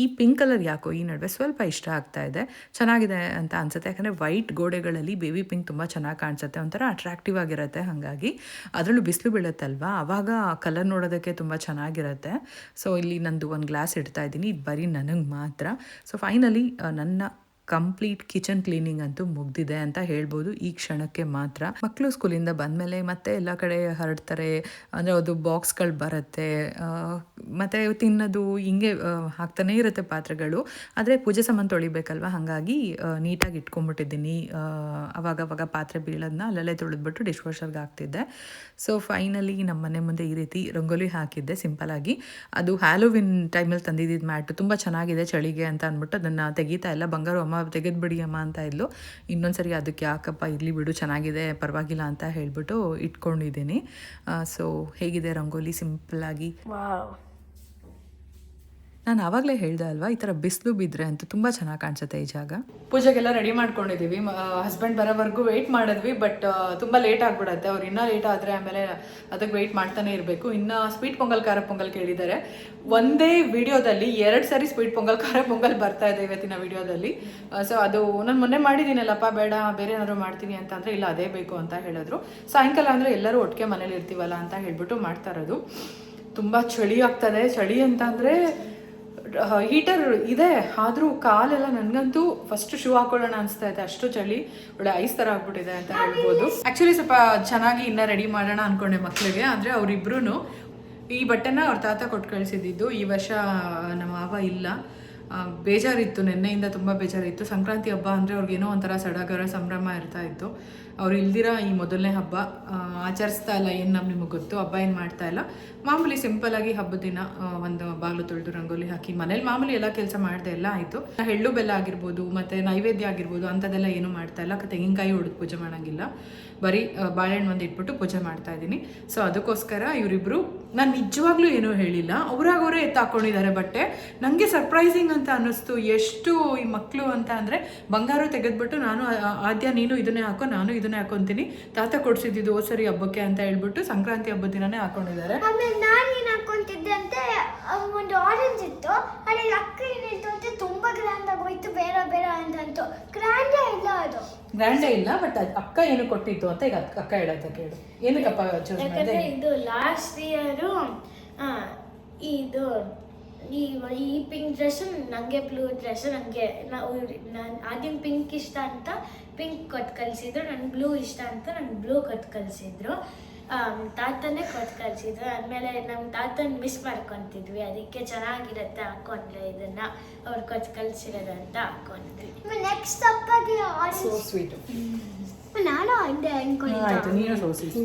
ಈ ಪಿಂಕ್ ಕಲರ್ ಯಾಕೋ ಈ ನಡುವೆ ಸ್ವಲ್ಪ ಇಷ್ಟ ಆಗ್ತಾ ಇದೆ. ಚೆನ್ನಾಗಿದೆ ಅಂತ ಅನ್ಸುತ್ತೆ, ಯಾಕಂದರೆ ವೈಟ್ ಗೋಡೆಗಳಲ್ಲಿ ಬೇಬಿ ಪಿಂಕ್ ತುಂಬ ಚೆನ್ನಾಗಿ ಕಾಣಿಸುತ್ತೆ, ಒಂಥರ ಅಟ್ರಾಕ್ಟಿವ್ ಆಗಿರುತ್ತೆ ಹಾಗಾಗಿ. ಅದರಲ್ಲೂ ಬಿಸಿಲು ಬೀಳುತ್ತಲ್ವಾ? ಆವಾಗ ಕಲರ್ ನೋಡೋದಕ್ಕೆ ತುಂಬ ಚೆನ್ನಾಗಿರುತ್ತೆ. ಸೊ ಇಲ್ಲಿ ನಂದು ಒಂದು ಗ್ಲಾಸ್ ಇಡ್ತಾ ಇದ್ದೀನಿ. ಇದು ಬರೀ ನನಗೆ ಮಾತ್ರ. ಸೊ ಫೈನಲಿ ನನ್ನ ಕಂಪ್ಲೀಟ್ ಕಿಚನ್ ಕ್ಲೀನಿಂಗ್ ಅಂತೂ ಮುಗ್ದಿದೆ ಅಂತ ಹೇಳ್ಬೋದು ಈ ಕ್ಷಣಕ್ಕೆ ಮಾತ್ರ. ಮಕ್ಕಳು ಸ್ಕೂಲಿಂದ ಬಂದಮೇಲೆ ಮತ್ತೆ ಎಲ್ಲ ಕಡೆ ಹರಡ್ತಾರೆ, ಅಂದರೆ ಅದು ಬಾಕ್ಸ್ಗಳು ಬರುತ್ತೆ ಮತ್ತೆ ತಿನ್ನೋದು ಹಿಂಗೆ ಹಾಕ್ತಾನೇ ಇರುತ್ತೆ ಪಾತ್ರೆಗಳು. ಆದರೆ ಪೂಜೆ ಸಾಮಾನು ತೊಳಿಬೇಕಲ್ವ? ಹಾಗಾಗಿ ನೀಟಾಗಿ ಇಟ್ಕೊಂಡ್ಬಿಟ್ಟಿದ್ದೀನಿ. ಅವಾಗವಾಗ ಅವಾಗ ಅವಾಗ ಪಾತ್ರೆ ಬೀಳೋದನ್ನ ಅಲ್ಲಲ್ಲೇ ತೊಳೆದ್ಬಿಟ್ಟು ಡಿಶ್ ವಾಷರ್ಗೆ ಹಾಕ್ತಿದ್ದೆ. ಸೊ ಫೈನಲಿ ನಮ್ಮ ಮನೆ ಮುಂದೆ ಈ ರೀತಿ ರಂಗೋಲಿ ಹಾಕಿದ್ದೆ ಸಿಂಪಲಾಗಿ ಅದು ಹ್ಯಾಲೋವಿನ್ ಟೈಮಲ್ಲಿ ತಂದಿದ್ದಿದ್ದು ಮ್ಯಾಟು. ತುಂಬ ಚೆನ್ನಾಗಿದೆ ಚಳಿಗೆ ಅಂತ ಅಂದ್ಬಿಟ್ಟು ಅದನ್ನು ತೆಗೀತಾ ಇಲ್ಲ. ಬಂಗಾರು ಅಮ್ಮ ತೆಗೆದ್ಬಿಡಿ ಅಮ್ಮ ಅಂತ ಇದ್ಲು. ಇನ್ನೊಂದ್ಸರಿ ಅದಕ್ಕೆ, ಯಾಕಪ್ಪ, ಇರಲಿ ಬಿಡು, ಚೆನ್ನಾಗಿದೆ, ಪರವಾಗಿಲ್ಲ ಅಂತ ಹೇಳ್ಬಿಟ್ಟು ಇಟ್ಕೊಂಡಿದ್ದೀನಿ. ಸೊ ಹೇಗಿದೆ ರಂಗೋಲಿ? ಸಿಂಪಲಾಗಿ ನಾನು ಆವಾಗಲೇ ಹೇಳ್ದೆ ಅಲ್ವಾ, ಈ ಥರ ಬಿಸಿಲು ಬಿದ್ದರೆ ಅಂತ ತುಂಬ ಚೆನ್ನಾಗಿ ಕಾಣಿಸುತ್ತೆ ಈ ಜಾಗ. ಪೂಜೆಗೆಲ್ಲ ರೆಡಿ ಮಾಡ್ಕೊಂಡಿದ್ದೀವಿ ಹಸ್ಬೆಂಡ್ ಬರೋವರೆಗೂ ವೆಯ್ಟ್ ಮಾಡಿದ್ವಿ ಬಟ್ ತುಂಬ ಲೇಟ್ ಆಗಿಬಿಡತ್ತೆ. ಅವ್ರು ಇನ್ನೂ ಲೇಟ್ ಆದರೆ ಆಮೇಲೆ ಅದಕ್ಕೆ ವೆಯ್ಟ್ ಮಾಡ್ತಾನೆ ಇರಬೇಕು. ಇನ್ನು ಸ್ವೀಟ್ ಪೊಂಗಲ್, ಖಾರ ಪೊಂಗಲ್ ಕೇಳಿದ್ದಾರೆ. ಒಂದೇ ವಿಡಿಯೋದಲ್ಲಿ ಎರಡು ಸರಿ ಸ್ವೀಟ್ ಪೊಂಗಲ್, ಖಾರ ಪೊಂಗಲ್ ಬರ್ತಾ ಇದೆ ಇವತ್ತಿನ ವಿಡಿಯೋದಲ್ಲಿ. ಸೊ ಅದು ನಾನು ಮೊನ್ನೆ ಮಾಡಿದ್ದೀನಲ್ಲಪ್ಪ, ಬೇಡ, ಬೇರೆ ಏನಾದ್ರು ಮಾಡ್ತೀನಿ ಅಂತ ಅಂದರೆ ಇಲ್ಲ, ಅದೇ ಬೇಕು ಅಂತ ಹೇಳಿದ್ರು. ಸಾಯಂಕಾಲ ಅಂದರೆ ಎಲ್ಲರೂ ಒಟ್ಟಿಗೆ ಮನೇಲಿ ಇರ್ತೀವಲ್ಲ ಅಂತ ಹೇಳ್ಬಿಟ್ಟು ಮಾಡ್ತಾ ಇರೋದು. ತುಂಬ ಚಳಿ ಆಗ್ತದೆ. ಚಳಿ ಅಂತ ಅಂದರೆ ಹೀಟರ್ ಇದೆ, ಆದರೂ ಕಾಲೆಲ್ಲ ನನಗಂತೂ ಫಸ್ಟ್ ಶೂ ಹಾಕೊಳ್ಳೋಣ ಅನಿಸ್ತಾ ಇದೆ. ಅಷ್ಟು ಚಳಿ, ಒಳ್ಳೆ ಐಸ್ ಥರ ಆಗ್ಬಿಟ್ಟಿದೆ ಅಂತ ಹೇಳ್ಬೋದು. ಆ್ಯಕ್ಚುಲಿ ಸ್ವಲ್ಪ ಚೆನ್ನಾಗಿ ಇನ್ನ ರೆಡಿ ಮಾಡೋಣ ಅನ್ಕೊಂಡೆ ಮಕ್ಕಳಿಗೆ ಆದರೆ ಅವರಿಬ್ರು ಈ ಬಟ್ಟೆನ ಅವ್ರ ತಾತ ಕೊಟ್ಟು ಕಳಿಸಿದ್ದು ಈ ವರ್ಷ ನಮ್ಮ ಮಾವ ಇಲ್ಲ. ಬೇಜಾರಿತ್ತು, ನಿನ್ನೆಯಿಂದ ತುಂಬ ಬೇಜಾರಿತ್ತು. ಸಂಕ್ರಾಂತಿ ಹಬ್ಬ ಅಂದರೆ ಅವ್ರಿಗೇನೋ ಒಂಥರ ಸಡಗರ ಸಂಭ್ರಮ ಇರ್ತಾ ಇತ್ತು. ಅವ್ರು ಇಲ್ದಿರ ಈ ಮೊದಲನೇ ಹಬ್ಬ ಆಚರಿಸ್ತಾ ಇಲ್ಲ, ಏನು ನಮ್ಗೆ ನಿಮಗೆ ಗೊತ್ತು? ಹಬ್ಬ ಏನು ಮಾಡ್ತಾ ಇಲ್ಲ? ಮಾಮೂಲಿ ಸಿಂಪಲ್ ಆಗಿ ಹಬ್ಬದ ದಿನ ಒಂದು ಬಾಗಿಲು ತೊಳೆದು ರಂಗೋಲಿ ಹಾಕಿ, ಮನೇಲಿ ಮಾಮೂಲಿ ಎಲ್ಲ ಕೆಲಸ ಮಾಡ್ದೆ ಎಲ್ಲ ಆಯಿತು. ಎಳ್ಳು ಬೆಲ್ಲ ಆಗಿರ್ಬೋದು, ಮತ್ತು ನೈವೇದ್ಯ ಆಗಿರ್ಬೋದು, ಅಂಥದ್ದೆಲ್ಲ ಏನೂ ಮಾಡ್ತಾ ಇಲ್ಲ. ತೆಂಗಿನಕಾಯಿ ಹೊಡೆದು ಪೂಜೆ ಮಾಡೋಂಗಿಲ್ಲ. ಬರೀ ಬಾಳೆಹಣ್ಣು ಒಂದು ಇಟ್ಬಿಟ್ಟು ಪೂಜೆ ಮಾಡ್ತಾ ಇದ್ದೀನಿ. ಸೊ ಅದಕ್ಕೋಸ್ಕರ ಇವರಿಬ್ರು, ನಾನು ನಿಜವಾಗ್ಲೂ ಏನೂ ಹೇಳಿಲ್ಲ. ಅವ್ರಾಗ ಅವರೇ ಎತ್ತಾಕೊಂಡಿದ್ದಾರೆ ಬಟ್ಟೆ. ನನಗೆ ಸರ್ಪ್ರೈಸಿಂಗ್ ಅಂತ ಅನ್ನಿಸ್ತು, ಎಷ್ಟು ಈ ಮಕ್ಕಳು ಅಂತ ಅಂದರೆ, ಬಂಗಾರ ತೆಗೆದ್ಬಿಟ್ಟು ನಾನು ಆದ್ಯ ನೀನು ಇದನ್ನೇ ಹಾಕೋ, ನಾನು ಇದನ್ನೇ ಹಾಕೊತೀನಿ ತಾತ ಕೊಡಿಸಿದ್ದು ಸರಿ, ಹಬ್ಬಕ್ಕೆ ಅಂತ ಹೇಳ್ಬಿಟ್ಟು ಸಂಕ್ರಾಂತಿ ಹಬ್ಬದ ದಿನನೇ ಹಾಕೊಂಡಿದ್ದಾರೆ. ಆಮೇಲೆ ನಾನು ಏನು ಒಂದು ಆರೆಂಜ್ ಇತ್ತು. ಅಲ್ಲಿ ಅಕ್ಕ ಏನಿತ್ತು ಅಂತ ತುಂಬ ಗ್ರ್ಯಾಂಡ್ ಆಗೋಯ್ತು ಬೇರೆ ಬೇರೆ ಅಂತಂತು ಗ್ರ್ಯಾಂಡೇ ಇಲ್ಲ ಅದು. ಗ್ರ್ಯಾಂಡೇ ಇಲ್ಲ ಬಟ್ ಅಕ್ಕ ಏನು ಕೊಟ್ಟಿದ್ದು ಅಂತ ಈಗ ಅಕ್ಕ- ಹೇಳತ್ತ ಕೇಳು ಏನಕ್ಕಪ್ಪ ಯಾಕಂದ್ರೆ ಇದು ಲಾಸ್ಟ್ ಇಯರು ಇದು, ಈ ಈ ಪಿಂಕ್ ಡ್ರೆಸ್ ನಂಗೆ ಬ್ಲೂ ಡ್ರೆಸ್ ನಂಗೆ ನಾನು ಆದ್യം ಪಿಂಕ್ ಇಷ್ಟ ಅಂತ ಪಿಂಕ್ ಕೊಟ್ಟು ಕಲ್ಸಿದ್ರು ನನ್ಗೆ ಬ್ಲೂ ಇಷ್ಟ ಅಂತ ನನ್ ಬ್ಲೂ ಕೊಟ್ಟು ಕಳಿಸಿದ್ರು ತಾತನೇ ಕೊಟ್ಟು ಕಳಿಸಿದ್ರು. ಆದಮೇಲೆ ನಮ್ಮ ತಾತನ ಮಿಸ್ ಮಾಡ್ಕೊತಿದ್ವಿ. ಅದಕ್ಕೆ ಚೆನ್ನಾಗಿರುತ್ತೆ ಹಾಕೊಂಡ್ರೆ ಇದನ್ನ. ಅವ್ರು ಕೊಟ್ಟು ಕಳಿಸಿರೋದಂತ ಹಾಕೊಂಡ್ವಿ. ನೆಕ್ಸ್ಟ್ ಹಬ್ಬಗೆ ಸೋ ಸ್ವೀಟ್ ನಾನು ಅಂದೆ ಅನ್ಕೊಂಡಿದ್ದೆ. ಆಯ್ತು ನೀನು ಸೋ ಸ್ವೀಟ್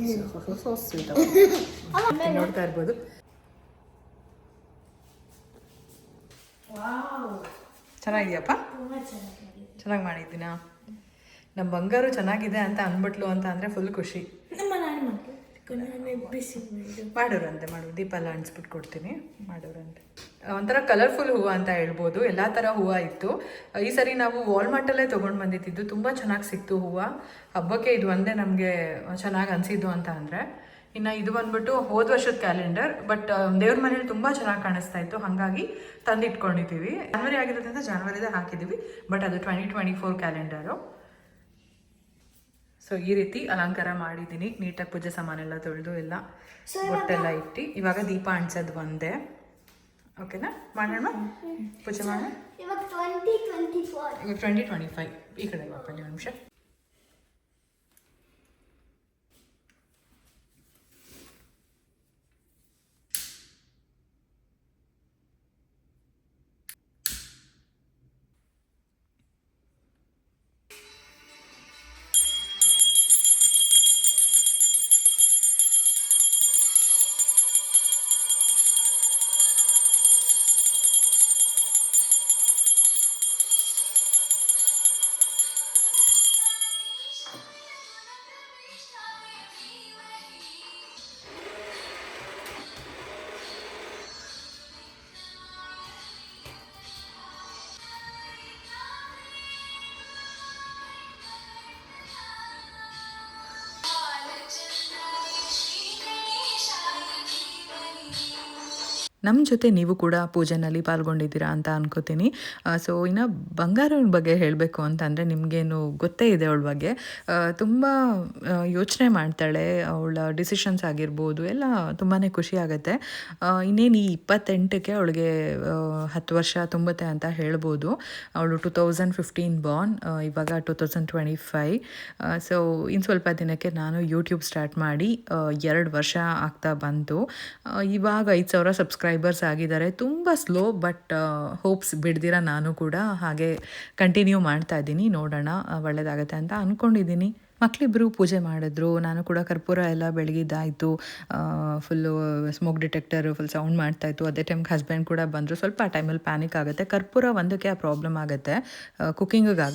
ಸೋ ಸ್ವೀಟ್ ನೋಡ್ತಾ ಇರ್ಬೋದು. ಚೆನ್ನಾಗಿದೆಯಪ್ಪ? ಚೆನ್ನಾಗಿ ಮಾಡಿದ್ದೀನಾ? ನಮ್ಮ ಬಂಗಾರು ಚೆನ್ನಾಗಿದೆ ಅಂತ ಅಂದ್ಬಿಟ್ಲು ಅಂತ ಅಂದ್ರೆ ಫುಲ್ ಖುಷಿ. ನಮ್ಮ ನಾನು ಬಿಸಿ ಮಾಡೋರಂತೆ ಮಾಡು. ದೀಪ ಎಲ್ಲ ಅಣಿಸ್ಬಿಟ್ಟು ಕೊಡ್ತೀನಿ. ಮಾಡೋರಂತೆ. ಒಂಥರ ಕಲರ್ಫುಲ್ ಹೂವು ಅಂತ ಹೇಳ್ಬೋದು. ಎಲ್ಲ ಥರ ಹೂವು ಇತ್ತು. ಈ ಸರಿ ನಾವು ವಾಲ್ಮಾರ್ಟಲ್ಲೇ ತೊಗೊಂಡು ಬಂದಿದ್ದು ತುಂಬ ಚೆನ್ನಾಗಿ ಸಿಕ್ತು ಹೂವು. ಹಬ್ಬಕ್ಕೆ ಇದು ಒಂದೇ ನಮಗೆ ಚೆನ್ನಾಗಿ ಅನಿಸಿದ್ದು ಅಂತ ಅಂದರೆ. ಇನ್ನು ಇದು ಬಂದ್ಬಿಟ್ಟು ಹೋದ ವರ್ಷದ ಕ್ಯಾಲೆಂಡರ್ ಬಟ್ ದೇವ್ರ ಮನೇಲಿ ತುಂಬ ಚೆನ್ನಾಗಿ ಕಾಣಿಸ್ತಾ ಇತ್ತು. ಹಾಗಾಗಿ ತಂದಿಟ್ಕೊಂಡಿದ್ದೀವಿ. ಜಾನ್ವರಿ ಆಗಿರೋದ್ರಿಂದ ಜಾನ್ವರಿದೇ ಹಾಕಿದ್ದೀವಿ. ಬಟ್ ಅದು twenty twenty four calendar so ಈ ರೀತಿ ಅಲಂಕಾರ ಮಾಡಿದ್ದೀನಿ. ನೀಟಾಗಿ ಪೂಜೆ ಸಾಮಾನೆಲ್ಲ ತೊಳೆದು ಎಲ್ಲ ಬೊಟ್ಟೆಲ್ಲ ಇಟ್ಟು. ಇವಾಗ ದೀಪ ಅಂಟ್ಸೋದು ಒಂದೇ. ಓಕೆನಾ? ಮಾಡೋಣ? ಪೂಜೆ ಮಾಡೋಣ? ಟ್ವೆಂಟಿ ಟ್ವೆಂಟಿ ಫೈವ್ ಈ ಕಡೆ ಒಂದು ನಿಮಿಷ. ನಮ್ಮ ಜೊತೆ ನೀವು ಕೂಡ ಪೂಜೆನಲ್ಲಿ ಪಾಲ್ಗೊಂಡಿದ್ದೀರಾ ಅಂತ ಅನ್ಕೋತೀನಿ. ಸೊ ಇನ್ನು ಬಂಗಾರನ ಬಗ್ಗೆ ಹೇಳಬೇಕು ಅಂತಂದರೆ ನಿಮಗೇನು ಗೊತ್ತೇ ಇದೆ ಅವಳ ಬಗ್ಗೆ. ತುಂಬ ಯೋಚನೆ ಮಾಡ್ತಾಳೆ. ಅವಳ ಡಿಸಿಷನ್ಸ್ ಆಗಿರ್ಬೋದು, ಎಲ್ಲ ತುಂಬಾ ಖುಷಿ ಆಗುತ್ತೆ. ಇನ್ನೇನು ಈ ಇಪ್ಪತ್ತೆಂಟಕ್ಕೆ ಅವಳಿಗೆ ಹತ್ತು ವರ್ಷ ತುಂಬುತ್ತೆ ಅಂತ ಹೇಳ್ಬೋದು. ಅವಳು ಟು ತೌಸಂಡ್ ಫಿಫ್ಟೀನ್ ಬಾರ್ನ್ ಇವಾಗ two thousand twenty five. So ಇನ್ನು ಸ್ವಲ್ಪ ದಿನಕ್ಕೆ ನಾನು ಯೂಟ್ಯೂಬ್ ಸ್ಟಾರ್ಟ್ ಮಾಡಿ ಎರಡು ವರ್ಷ ಆಗ್ತಾ ಬಂತು. ಇವಾಗ ಐದು ಸಾವಿರ ಸಬ್ಸ್ಕ್ರೈಬರ್ಸ್ ಆಗಿದ್ದಾರೆ, ತುಂಬ ಸ್ಲೋ ಬಟ್ ಹೋಪ್ಸ್ ಬಿಡ್ದಿರ ನಾನು ಕೂಡ. ಹಾಗೆ ಕಂಟಿನ್ಯೂ ಮಾಡ್ತಾ ಇದ್ದೀನಿ, ನೋಡೋಣ ಒಳ್ಳೆಯದಾಗತ್ತೆ ಅಂತ ಅಂದ್ಕೊಂಡಿದ್ದೀನಿ ಮಕ್ಕಳಿಬ್ಬರು ಪೂಜೆ ಮಾಡಿದ್ರು, ನಾನು ಕೂಡ ಕರ್ಪೂರ ಎಲ್ಲ ಬೆಳಗಿದ್ದಾಯಿತು full smoke detector full sound ಮಾಡ್ತಾಯಿತ್ತು ಅದೇ ಟೈಮ್ಗೆ ಹಸ್ಬೆಂಡ್ ಕೂಡ ಬಂದರು, ಸ್ವಲ್ಪ ಆ ಟೈಮಲ್ಲಿ ಪ್ಯಾನಿಕ್ ಆಗುತ್ತೆ. ಕರ್ಪೂರ ಒಂದಕ್ಕೆ ಆ ಪ್ರಾಬ್ಲಮ್ ಆಗುತ್ತೆ ಕುಕ್ಕಿಂಗಿಗೆ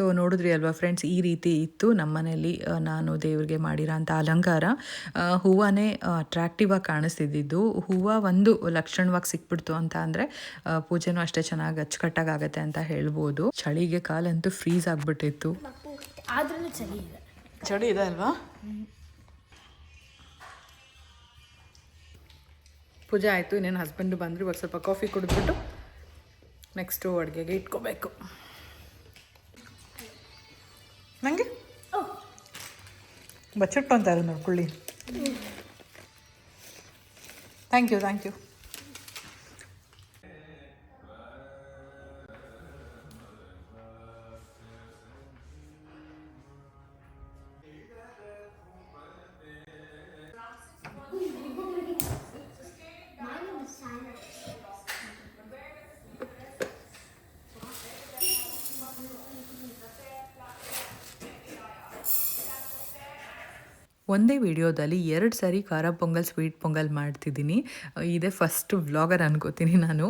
ಸೊ ನೋಡಿದ್ರಿ ಅಲ್ವಾ ಫ್ರೆಂಡ್ಸ್ ಈ ರೀತಿ ಇತ್ತು ನಮ್ಮ ಮನೆಯಲ್ಲಿ ನಾನು ದೇವ್ರಿಗೆ ಮಾಡಿರೋಂಥ ಅಲಂಕಾರ. ಹೂವನೇ ಅಟ್ರಾಕ್ಟಿವ್ ಆಗಿ ಕಾಣಿಸ್ತಿದ್ದಿದ್ದು. ಹೂವ ಒಂದು ಲಕ್ಷಣವಾಗಿ ಸಿಕ್ಬಿಡ್ತು ಅಂತ ಅಂದರೆ ಪೂಜೆನೂ ಅಷ್ಟೇ ಚೆನ್ನಾಗಿ ಅಚ್ಚುಕಟ್ಟಾಗಿ ಆಗುತ್ತೆ ಅಂತ ಹೇಳ್ಬೋದು. ಚಳಿಗೆ ಕಾಲಂತೂ ಫ್ರೀಸ್ ಆಗಿಬಿಟ್ಟಿತ್ತು. ಆದ್ರೂ ಚಳಿ ಇದೆ. ಚಳಿ ಇದೆ ಅಲ್ವಾ? ಪೂಜೆ ಆಯಿತು ಇನ್ನೇನು ಹಸ್ಬೆಂಡು ಬಂದರು ಇವಾಗ ಸ್ವಲ್ಪ ಕಾಫಿ ಕುಡಿದ್ಬಿಟ್ಟು ನೆಕ್ಸ್ಟು ಅಡುಗೆಗೆ ಇಟ್ಕೋಬೇಕು. ಬಚ್ಚಿಟ್ಟು ಅಂತಾರೆ ನೋಡ್ಕೊಳ್ಳಿ ಥ್ಯಾಂಕ್ ಯು ಥ್ಯಾಂಕ್ ಯು ಒಂದೇ ವಿಡಿಯೋದಲ್ಲಿ ಎರಡು ಸಾರಿ ಖಾರ ಪೊಂಗಲ್, ಸ್ವೀಟ್ ಪೊಂಗಲ್ ಮಾಡ್ತಿದ್ದೀನಿ. ಇದೇ ಫಸ್ಟ್ ವ್ಲಾಗರ್ ಅನ್ಕೋತೀನಿ ನಾನು.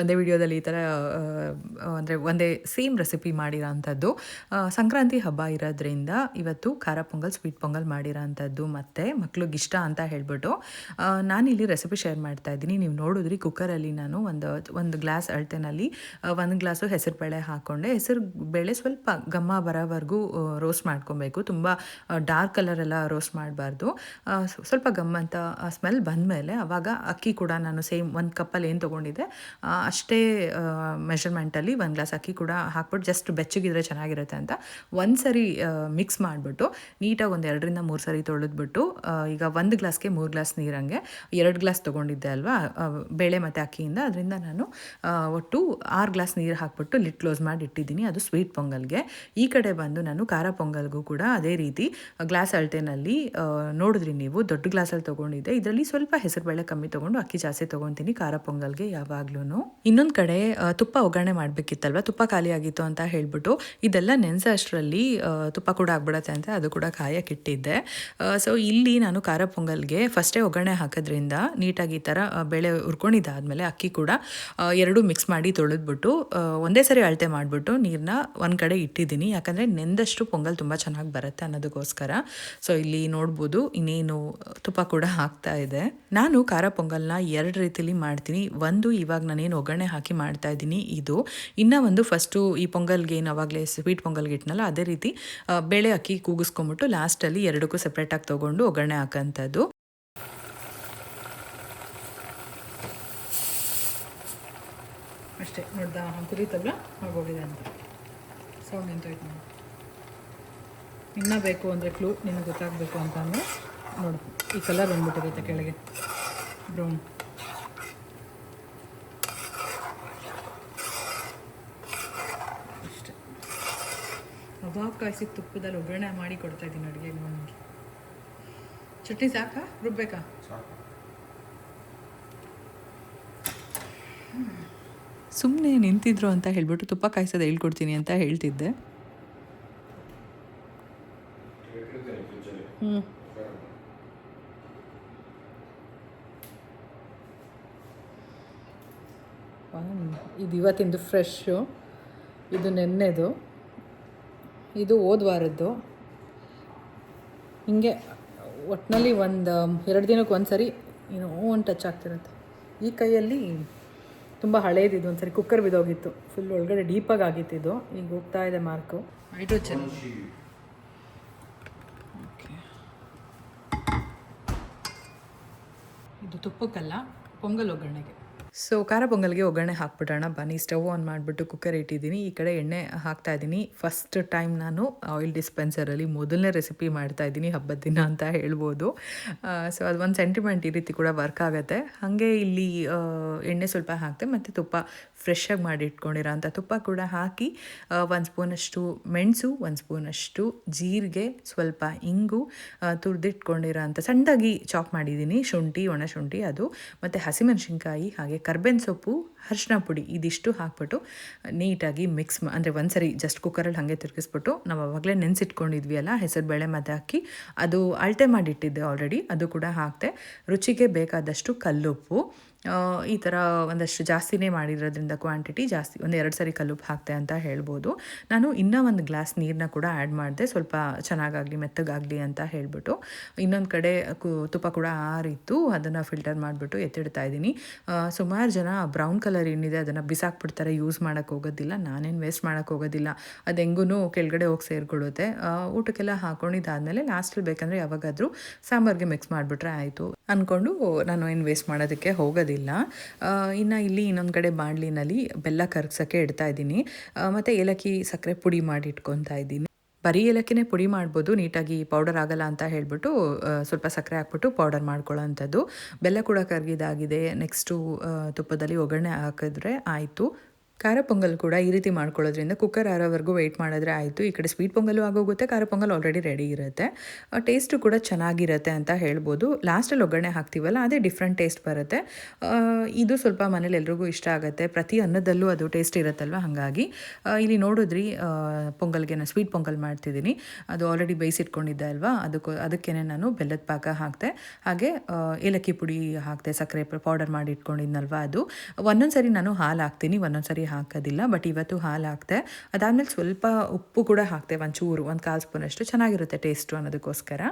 ಒಂದೇ ವಿಡಿಯೋದಲ್ಲಿ ಈ ಥರ ಅಂದರೆ ಒಂದೇ ಸೇಮ್ ರೆಸಿಪಿ ಮಾಡಿರೋ ಅಂಥದ್ದು. ಸಂಕ್ರಾಂತಿ ಹಬ್ಬ ಇರೋದ್ರಿಂದ ಇವತ್ತು ಖಾರ ಪೊಂಗಲ್, ಸ್ವೀಟ್ ಪೊಂಗಲ್ ಮಾಡಿರೋ ಅಂಥದ್ದು ಮತ್ತು ಮಕ್ಳಿಗೆ ಇಷ್ಟ ಅಂತ ಹೇಳ್ಬಿಟ್ಟು ನಾನಿಲ್ಲಿ ರೆಸಿಪಿ ಶೇರ್ ಮಾಡ್ತಾ ಇದ್ದೀನಿ. ನೀವು ನೋಡಿದ್ರಿ ಕುಕ್ಕರಲ್ಲಿ ನಾನು ಒಂದು ಒಂದು ಗ್ಲಾಸ್ ಅಳತೆನಲ್ಲಿ ಒಂದು ಗ್ಲಾಸು ಹೆಸರು ಬೇಳೆ ಹಾಕ್ಕೊಂಡೆ ಹೆಸರು ಬೇಳೆ ಸ್ವಲ್ಪ ಗಮ್ಮ ಬರೋವರೆಗೂ ರೋಸ್ಟ್ ಮಾಡ್ಕೊಬೇಕು. ತುಂಬ ಡಾರ್ಕ್ ಕಲರ್ ಎಲ್ಲ ರೋಸ್ಟ್ ಮಾಡಬಾರ್ದು. ಸ್ವಲ್ಪ ಗಮ್ಮಂತ ಸ್ಮೆಲ್ ಬಂದಮೇಲೆ ಅವಾಗ ಅಕ್ಕಿ ಕೂಡ ನಾನು ಸೇಮ್ ಒಂದು ಕಪ್ಪಲ್ಲಿ ಏನು ತೊಗೊಂಡಿದ್ದೆ ಅಷ್ಟೇ ಮೆಷರ್ಮೆಂಟಲ್ಲಿ ಒಂದು ಗ್ಲಾಸ್ ಅಕ್ಕಿ ಕೂಡ ಹಾಕ್ಬಿಟ್ಟು ಜಸ್ಟ್ ಬೆಚ್ಚಗಿದ್ರೆ ಚೆನ್ನಾಗಿರುತ್ತೆ ಅಂತ ಒಂದು ಸರಿ ಮಿಕ್ಸ್ ಮಾಡಿಬಿಟ್ಟು ನೀಟಾಗಿ ಒಂದು ಎರಡರಿಂದ ಮೂರು ಸರಿ ತೊಳೆದ್ಬಿಟ್ಟು ಈಗ ಒಂದು ಗ್ಲಾಸ್ಗೆ ಮೂರು ಗ್ಲಾಸ್ ನೀರಂಗೆ ಎರಡು ಗ್ಲಾಸ್ ತೊಗೊಂಡಿದ್ದೆ ಅಲ್ವಾ ಬೇಳೆ ಮತ್ತು ಅಕ್ಕಿಯಿಂದ. ಅದರಿಂದ ನಾನು ಒಟ್ಟು ಆರು ಗ್ಲಾಸ್ ನೀರು ಹಾಕ್ಬಿಟ್ಟು ಲಿಟ್ ಕ್ಲೋಸ್ ಮಾಡಿ ಇಟ್ಟಿದ್ದೀನಿ. ಅದು ಸ್ವೀಟ್ ಪೊಂಗಲ್ಗೆ. ಈ ಕಡೆ ಬಂದು ನಾನು ಖಾರ ಪೊಂಗಲ್ಗೂ ಕೂಡ ಅದೇ ರೀತಿ ಗ್ಲಾಸ್ ಅಳತೆನಲ್ಲಿ ನೋಡಿದ್ರಿ ನೀವು, ದೊಡ್ಡ ಗ್ಲಾಸಲ್ಲಿ ತೊಗೊಂಡಿದ್ದೆ. ಇದರಲ್ಲಿ ಸ್ವಲ್ಪ ಹೆಸರುಬೇಳೆ ಕಮ್ಮಿ ತೊಗೊಂಡು, ಅಕ್ಕಿ ಜಾಸ್ತಿ ತೊಗೊತೀನಿ, ಖಾರ ಪೊಂಗಲ್ಗೆ ಯಾವಾಗ್ಲೂ ಇನ್ನೊಂದು ಕಡೆ ತುಪ್ಪ ಒಗ್ಗರಣೆ ಮಾಡಬೇಕಿತ್ತಲ್ವ? ತುಪ್ಪ ಖಾಲಿ ಆಗಿತ್ತು ಅಂತ ಹೇಳಿಬಿಟ್ಟು, ಇದೆಲ್ಲ ನೆನೆಸ ಅಷ್ಟರಲ್ಲಿ ತುಪ್ಪ ಕೂಡ ಆಗ್ಬಿಡತ್ತೆ ಅಂತ ಅದು ಕೂಡ ಕಾಯಕ್ಕೆ ಇಟ್ಟಿದ್ದೆ. ಸೊ ಇಲ್ಲಿ ನಾನು ಖಾರ ಪೊಂಗಲ್ಗೆ ಫಸ್ಟೇ ಒಗ್ಗರಣೆ ಹಾಕೋದ್ರಿಂದ ನೀಟಾಗಿ ಈ ಥರ ಬೆಳೆ ಹುರ್ಕೊಂಡಿದ್ದಾದ್ಮೇಲೆ ಅಕ್ಕಿ ಕೂಡ ಎರಡು ಮಿಕ್ಸ್ ಮಾಡಿ ತೊಳೆದ್ಬಿಟ್ಟು ಒಂದೇ ಸರಿ ಅಳತೆ ಮಾಡಿಬಿಟ್ಟು ನೀರನ್ನ ಒಂದು ಕಡೆ ಇಟ್ಟಿದ್ದೀನಿ. ಯಾಕಂದರೆ ನೆಂದಷ್ಟು ಪೊಂಗಲ್ ತುಂಬ ಚೆನ್ನಾಗಿ ಬರುತ್ತೆ ಅನ್ನೋದಕ್ಕೋಸ್ಕರ. ಸೊ ಇಲ್ಲಿ ನೋಡ್ಬೋದು. ಇನ್ನೇನು ತುಪ್ಪ ಕೂಡ ಹಾಕ್ತಾ ಇದೆ. ನಾನು ಖಾರ ಪೊಂಗಲ್ನ ಎರಡು ರೀತಿಲಿ ಮಾಡ್ತೀನಿ. ಒಂದು ಇವಾಗ ನಾನೇನು ಒಗ್ಗರಣೆ ಹಾಕಿ ಮಾಡ್ತಾ ಇದ್ದೀನಿ. ಇದು ಇನ್ನೂ ಒಂದು ಫಸ್ಟು ಈ ಪೊಂಗಲ್ಗೆ ಏನು ಅವಾಗಲೇ ಸ್ವೀಟ್ ಪೊಂಗಲ್ಗೆ ಇಟ್ನಲ್ಲ, ಅದೇ ರೀತಿ ಬೇಳೆ ಅಕ್ಕಿ ಕೂಗಿಸ್ಕೊಂಬಿಟ್ಟು ಲಾಸ್ಟಲ್ಲಿ ಎರಡಕ್ಕೂ ಸಪ್ರೇಟಾಗಿ ತೊಗೊಂಡು ಒಗ್ಗರಣೆ ಹಾಕೋಂಥದ್ದು ಅಷ್ಟೇ, ನೋಡ್ದ ಕುದೀತಲ್ಲ ಆಗೋಗಿದೆ ಅಂತ. ಸೌಂಡ್ ನೋಡಿ. ಇನ್ನೂ ಬೇಕು ಅಂದರೆ ಕ್ಲೂ ನಿನಗೆ ಗೊತ್ತಾಗಬೇಕು ಅಂತಂದರೆ ನೋಡು. ಈ ಕಲರ್ ಬಂದ್ಬಿಟ್ಟಿರುತ್ತೆ ಕೆಳಗೆ. ಬ್ರೌನ್ ಅಷ್ಟೆ. ಅವಾಗ ಕಾಯಿಸಿ ತುಪ್ಪದಲ್ಲಿ ಒಗ್ಗರಣೆ ಮಾಡಿ ಕೊಡ್ತಾ ಇದ್ದೀನಿ ಅಡುಗೆ ನನಗೆ ಚಟ್ನಿ ಸಾಕಾ? ರುಬ್ಬೇಕಾ? ಸುಮ್ಮನೆ ನಿಂತಿದ್ರು ಅಂತ ಹೇಳ್ಬಿಟ್ಟು ತುಪ್ಪ ಕಾಯಿಸೋದು ಹೇಳ್ಕೊಡ್ತೀನಿ ಅಂತ ಹೇಳ್ತಿದ್ದೆ ಹ್ಞೂ ಇದು ಇವತ್ತಿಂದು ಫ್ರೆಶ್ಶು, ಇದು ನೆನ್ನೆದು, ಇದು ಓದ್ವಾರದ್ದು ವಾರದ್ದು. ಹಿಂಗೆ ಒಟ್ಟಿನಲ್ಲಿ ಒಂದು ಎರಡು ದಿನಕ್ಕೆ ಒಂದು ಸರಿ ಏನೋ ಒಂದು ಟಚ್ ಆಗ್ತಿರುತ್ತೆ. ಈ ಕೈಯಲ್ಲಿ ತುಂಬ ಹಳೇದಿದು, ಒಂದ್ಸರಿ ಕುಕ್ಕರ್ ಬಿದ್ದೋಗಿತ್ತು. ಫುಲ್ ಒಳಗಡೆ ಡೀಪಾಗಿ ಇದು. ಈಗ ಹೋಗ್ತಾ ಇದೆ ಮಾರ್ಕು ಹೈಡ್ರೋಜನ್ ಇದು ತುಪ್ಪಕ್ಕಲ್ಲ, ಪೊಂಗಲ್ ಒಗ್ಗರಣೆಗೆ. ಸೊ ಖಾರ ಪೊಂಗಲ್ಗೆ ಒಗ್ಗರಣೆ ಹಾಕ್ಬಿಡೋಣ. ಬನ್ನಿ, ಸ್ಟವ್ ಆನ್ ಮಾಡಿಬಿಟ್ಟು ಕುಕ್ಕರ್ ಇಟ್ಟಿದ್ದೀನಿ. ಈ ಕಡೆ ಎಣ್ಣೆ ಹಾಕ್ತಾ ಇದ್ದೀನಿ. ಫಸ್ಟ್ ಟೈಮ್ ನಾನು ಆಯಿಲ್ ಡಿಸ್ಪೆನ್ಸರಲ್ಲಿ ಮೊದಲನೇ ರೆಸಿಪಿ ಮಾಡ್ತಾ ಇದ್ದೀನಿ, ಹಬ್ಬದ ದಿನ ಅಂತ ಹೇಳ್ಬೋದು. ಸೊ ಅದು ಒಂದು ಸೆಂಟಿಮೆಂಟ್ ಈ ರೀತಿ ಕೂಡ ವರ್ಕ್ ಆಗುತ್ತೆ. ಹಾಗೆ ಇಲ್ಲಿ ಎಣ್ಣೆ ಸ್ವಲ್ಪ ಹಾಕ್ತೆ, ಮತ್ತು ತುಪ್ಪ ಫ್ರೆಶ್ಶಾಗಿ ಮಾಡಿ ಇಟ್ಕೊಂಡಿರೋ ತುಪ್ಪ ಕೂಡ ಹಾಕಿ ಒಂದು ಸ್ಪೂನಷ್ಟು ಮೆಣಸು, ಒಂದು ಸ್ಪೂನಷ್ಟು ಜೀರಿಗೆ, ಸ್ವಲ್ಪ ಇಂಗು ತುರಿದಿಟ್ಕೊಂಡಿರೋ ಅಂಥ ಸಣ್ಣದಾಗಿ ಚಾಪ್ ಮಾಡಿದ್ದೀನಿ. ಶುಂಠಿ ಒಣಶುಂಠಿ ಅದು. ಮತ್ತು ಹಸಿಮೆಣಸಿನ್ಕಾಯಿ ಹಾಗೆ ಕರ್ಬೇವಿನ ಸೊಪ್ಪು ಅರಿಶಿನ ಪುಡಿ ಇದಿಷ್ಟು ಹಾಕ್ಬಿಟ್ಟು ನೀಟಾಗಿ ಮಿಕ್ಸ್ ಅಂದರೆ ಒಂದ್ಸರಿ ಜಸ್ಟ್ ಕುಕ್ಕರಲ್ಲಿ ಹಾಗೆ ತಿರುಗಿಸ್ಬಿಟ್ಟು ನಾವು ಅವಾಗಲೇ ನೆನೆಸಿಟ್ಕೊಂಡಿದ್ವಿ ಅಲ್ಲ, ಹೆಸರು ಬೇಳೆ ಮತ್ತು ಹಾಕಿ. ಅದು ಅಳತೆ ಮಾಡಿಟ್ಟಿದ್ದೆ ಆಲ್ರೆಡಿ ಅದು ಕೂಡ ಹಾಕ್ತೆ ರುಚಿಗೆ ಬೇಕಾದಷ್ಟು ಕಲ್ಲುಪ್ಪು ಈ ಥರ ಒಂದಷ್ಟು ಜಾಸ್ತಿನೇ ಮಾಡಿರೋದ್ರಿಂದ ಕ್ವಾಂಟಿಟಿ ಜಾಸ್ತಿ, ಒಂದು ಎರಡು ಸರಿ ಕಲ್ಲು ಹಾಕ್ತೆ ಅಂತ ಹೇಳ್ಬೋದು. ನಾನು ಇನ್ನೂ ಒಂದು ಗ್ಲಾಸ್ ನೀರನ್ನ ಕೂಡ ಆ್ಯಡ್ ಮಾಡಿದೆ, ಸ್ವಲ್ಪ ಚೆನ್ನಾಗಾಗಲಿ, ಮೆತ್ತಗಾಗಲಿ ಅಂತ ಹೇಳಿಬಿಟ್ಟು. ಇನ್ನೊಂದು ಕಡೆ ಕು, ತುಪ್ಪ ಕೂಡ ಆರಿತ್ತು, ಅದನ್ನು ಫಿಲ್ಟರ್ ಮಾಡಿಬಿಟ್ಟು ಎತ್ತಿಡ್ತಾ ಇದ್ದೀನಿ. ಸುಮಾರು ಜನ ಬ್ರೌನ್ ಕಲರ್ ಏನಿದೆ, ಅದನ್ನು ಬಿಸಾಕ್ಬಿಡ್ತಾರೆ ಯೂಸ್ ಮಾಡೋಕ್ಕೆ ಹೋಗೋದಿಲ್ಲ, ನಾನೇನು ವೇಸ್ಟ್ ಮಾಡೋಕ್ಕೆ ಹೋಗೋದಿಲ್ಲ. ಅದು ಹೆಂಗೂ ಕೆಳಗಡೆ ಹೋಗಿ ಸೇರಿಕೊಳ್ಳುತ್ತೆ. ಊಟಕ್ಕೆಲ್ಲ ಹಾಕೊಂಡಿದ್ದಾದಮೇಲೆ ಲಾಸ್ಟಲ್ಲಿ ಬೇಕಂದರೆ ಯಾವಾಗಾದರೂ ಸಾಂಬಾರಿಗೆ ಮಿಕ್ಸ್ ಮಾಡಿಬಿಟ್ರೆ ಆಯಿತು. ಅಂದ್ಕೊಂಡು ನಾನು ಏನು ವೇಸ್ಟ್ ಮಾಡೋದಕ್ಕೆ ಹೋಗೋದಿಲ್ಲ. ಇನ್ನು ಇಲ್ಲಿ ಇನ್ನೊಂದು ಕಡೆ ಬಾಣಲಿನಲ್ಲಿ ಬೆಲ್ಲ ಕರಗ್ಸೋಕ್ಕೆ ಇಡ್ತಾ ಇದ್ದೀನಿ. ಮತ್ತು ಏಲಕ್ಕಿ ಸಕ್ಕರೆ ಪುಡಿ ಮಾಡಿ ಇಟ್ಕೊತಾ ಇದ್ದೀನಿ. ಬರೀ ಏಲಕ್ಕಿನೇ ಪುಡಿ ಮಾಡ್ಬೋದು, ನೀಟಾಗಿ ಪೌಡರ್ ಆಗಲ್ಲ ಅಂತ ಹೇಳ್ಬಿಟ್ಟು ಸ್ವಲ್ಪ ಸಕ್ಕರೆ ಹಾಕ್ಬಿಟ್ಟು ಪೌಡರ್ ಮಾಡ್ಕೊಳ್ಳೋವಂಥದ್ದು ಬೆಲ್ಲ ಕೂಡ ಕರಗಿದಾಗಿದೆ. ನೆಕ್ಸ್ಟು ತುಪ್ಪದಲ್ಲಿ ಒಗ್ಗರಣೆ ಹಾಕಿದ್ರೆ ಆಯಿತು. ಖಾರ ಪೊಂಗಲ್ ಕೂಡ ಈ ರೀತಿ ಮಾಡ್ಕೊಳ್ಳೋದ್ರಿಂದ ಕುಕ್ಕರ್ ಆರೋವರೆಗೂ ವೆಯ್ಟ್ ಮಾಡಿದ್ರೆ ಆಯಿತು. ಈ ಕಡೆ ಸ್ವೀಟ್ ಪೊಂಗಲು ಆಗೋಗುತ್ತೆ, ಖಾರ ಪೊಂಗಲ್ ಆಲ್ರೆಡಿ ರೆಡಿ ಇರುತ್ತೆ. ಟೇಸ್ಟು ಕೂಡ ಚೆನ್ನಾಗಿರುತ್ತೆ ಅಂತ ಹೇಳ್ಬೋದು. ಲಾಸ್ಟಲ್ಲಿ ಒಗ್ಗರಣೆ ಹಾಕ್ತೀವಲ್ಲ, ಅದೇ ಡಿಫ್ರೆಂಟ್ ಟೇಸ್ಟ್ ಬರುತ್ತೆ. ಇದು ಸ್ವಲ್ಪ ಮನೇಲಿ ಎಲ್ರಿಗೂ ಇಷ್ಟ ಆಗುತ್ತೆ. ಪ್ರತಿ ಅನ್ನದಲ್ಲೂ ಅದು ಟೇಸ್ಟ್ ಇರುತ್ತಲ್ವ? ಹಾಗಾಗಿ ಇಲ್ಲಿ ನೋಡಿದ್ರಿ ಪೊಂಗಲ್ಗೆ ನಾನು ಸ್ವೀಟ್ ಪೊಂಗಲ್ ಮಾಡ್ತಿದ್ದೀನಿ. ಅದು ಆಲ್ರೆಡಿ ಬೇಯಿಸಿಟ್ಕೊಂಡಿದ್ದೆ ಅಲ್ವಾ? ಅದಕ್ಕೂ ಅದಕ್ಕೇ ನಾನು ಬೆಲ್ಲದ ಪಾಕ ಹಾಕ್ತೆ. ಹಾಗೆ ಏಲಕ್ಕಿ ಪುಡಿ ಹಾಕ್ತೆ, ಸಕ್ಕರೆ ಪೌಡರ್ ಮಾಡಿ ಇಟ್ಕೊಂಡಿದ್ನಲ್ವ ಅದು. ಒಂದೊಂದು ಸರಿ ನಾನು ಹಾಲು ಹಾಕ್ತೀನಿ ಒಂದೊಂದು ಸರಿ ಹಾಕೋದಿಲ್ಲ ಬಟ್ ಇವತ್ತು ಹಾಲು ಹಾಕ್ತೆ ಅದಾದಮೇಲೆ ಸ್ವಲ್ಪ ಉಪ್ಪು ಕೂಡ ಹಾಕ್ತೆ, ಒಂಚೂರು, ಒಂದು ಕಾಲು ಸ್ಪೂನಷ್ಟು. ಚೆನ್ನಾಗಿರುತ್ತೆ ಟೇಸ್ಟು ಅನ್ನೋದಕ್ಕೋಸ್ಕರ.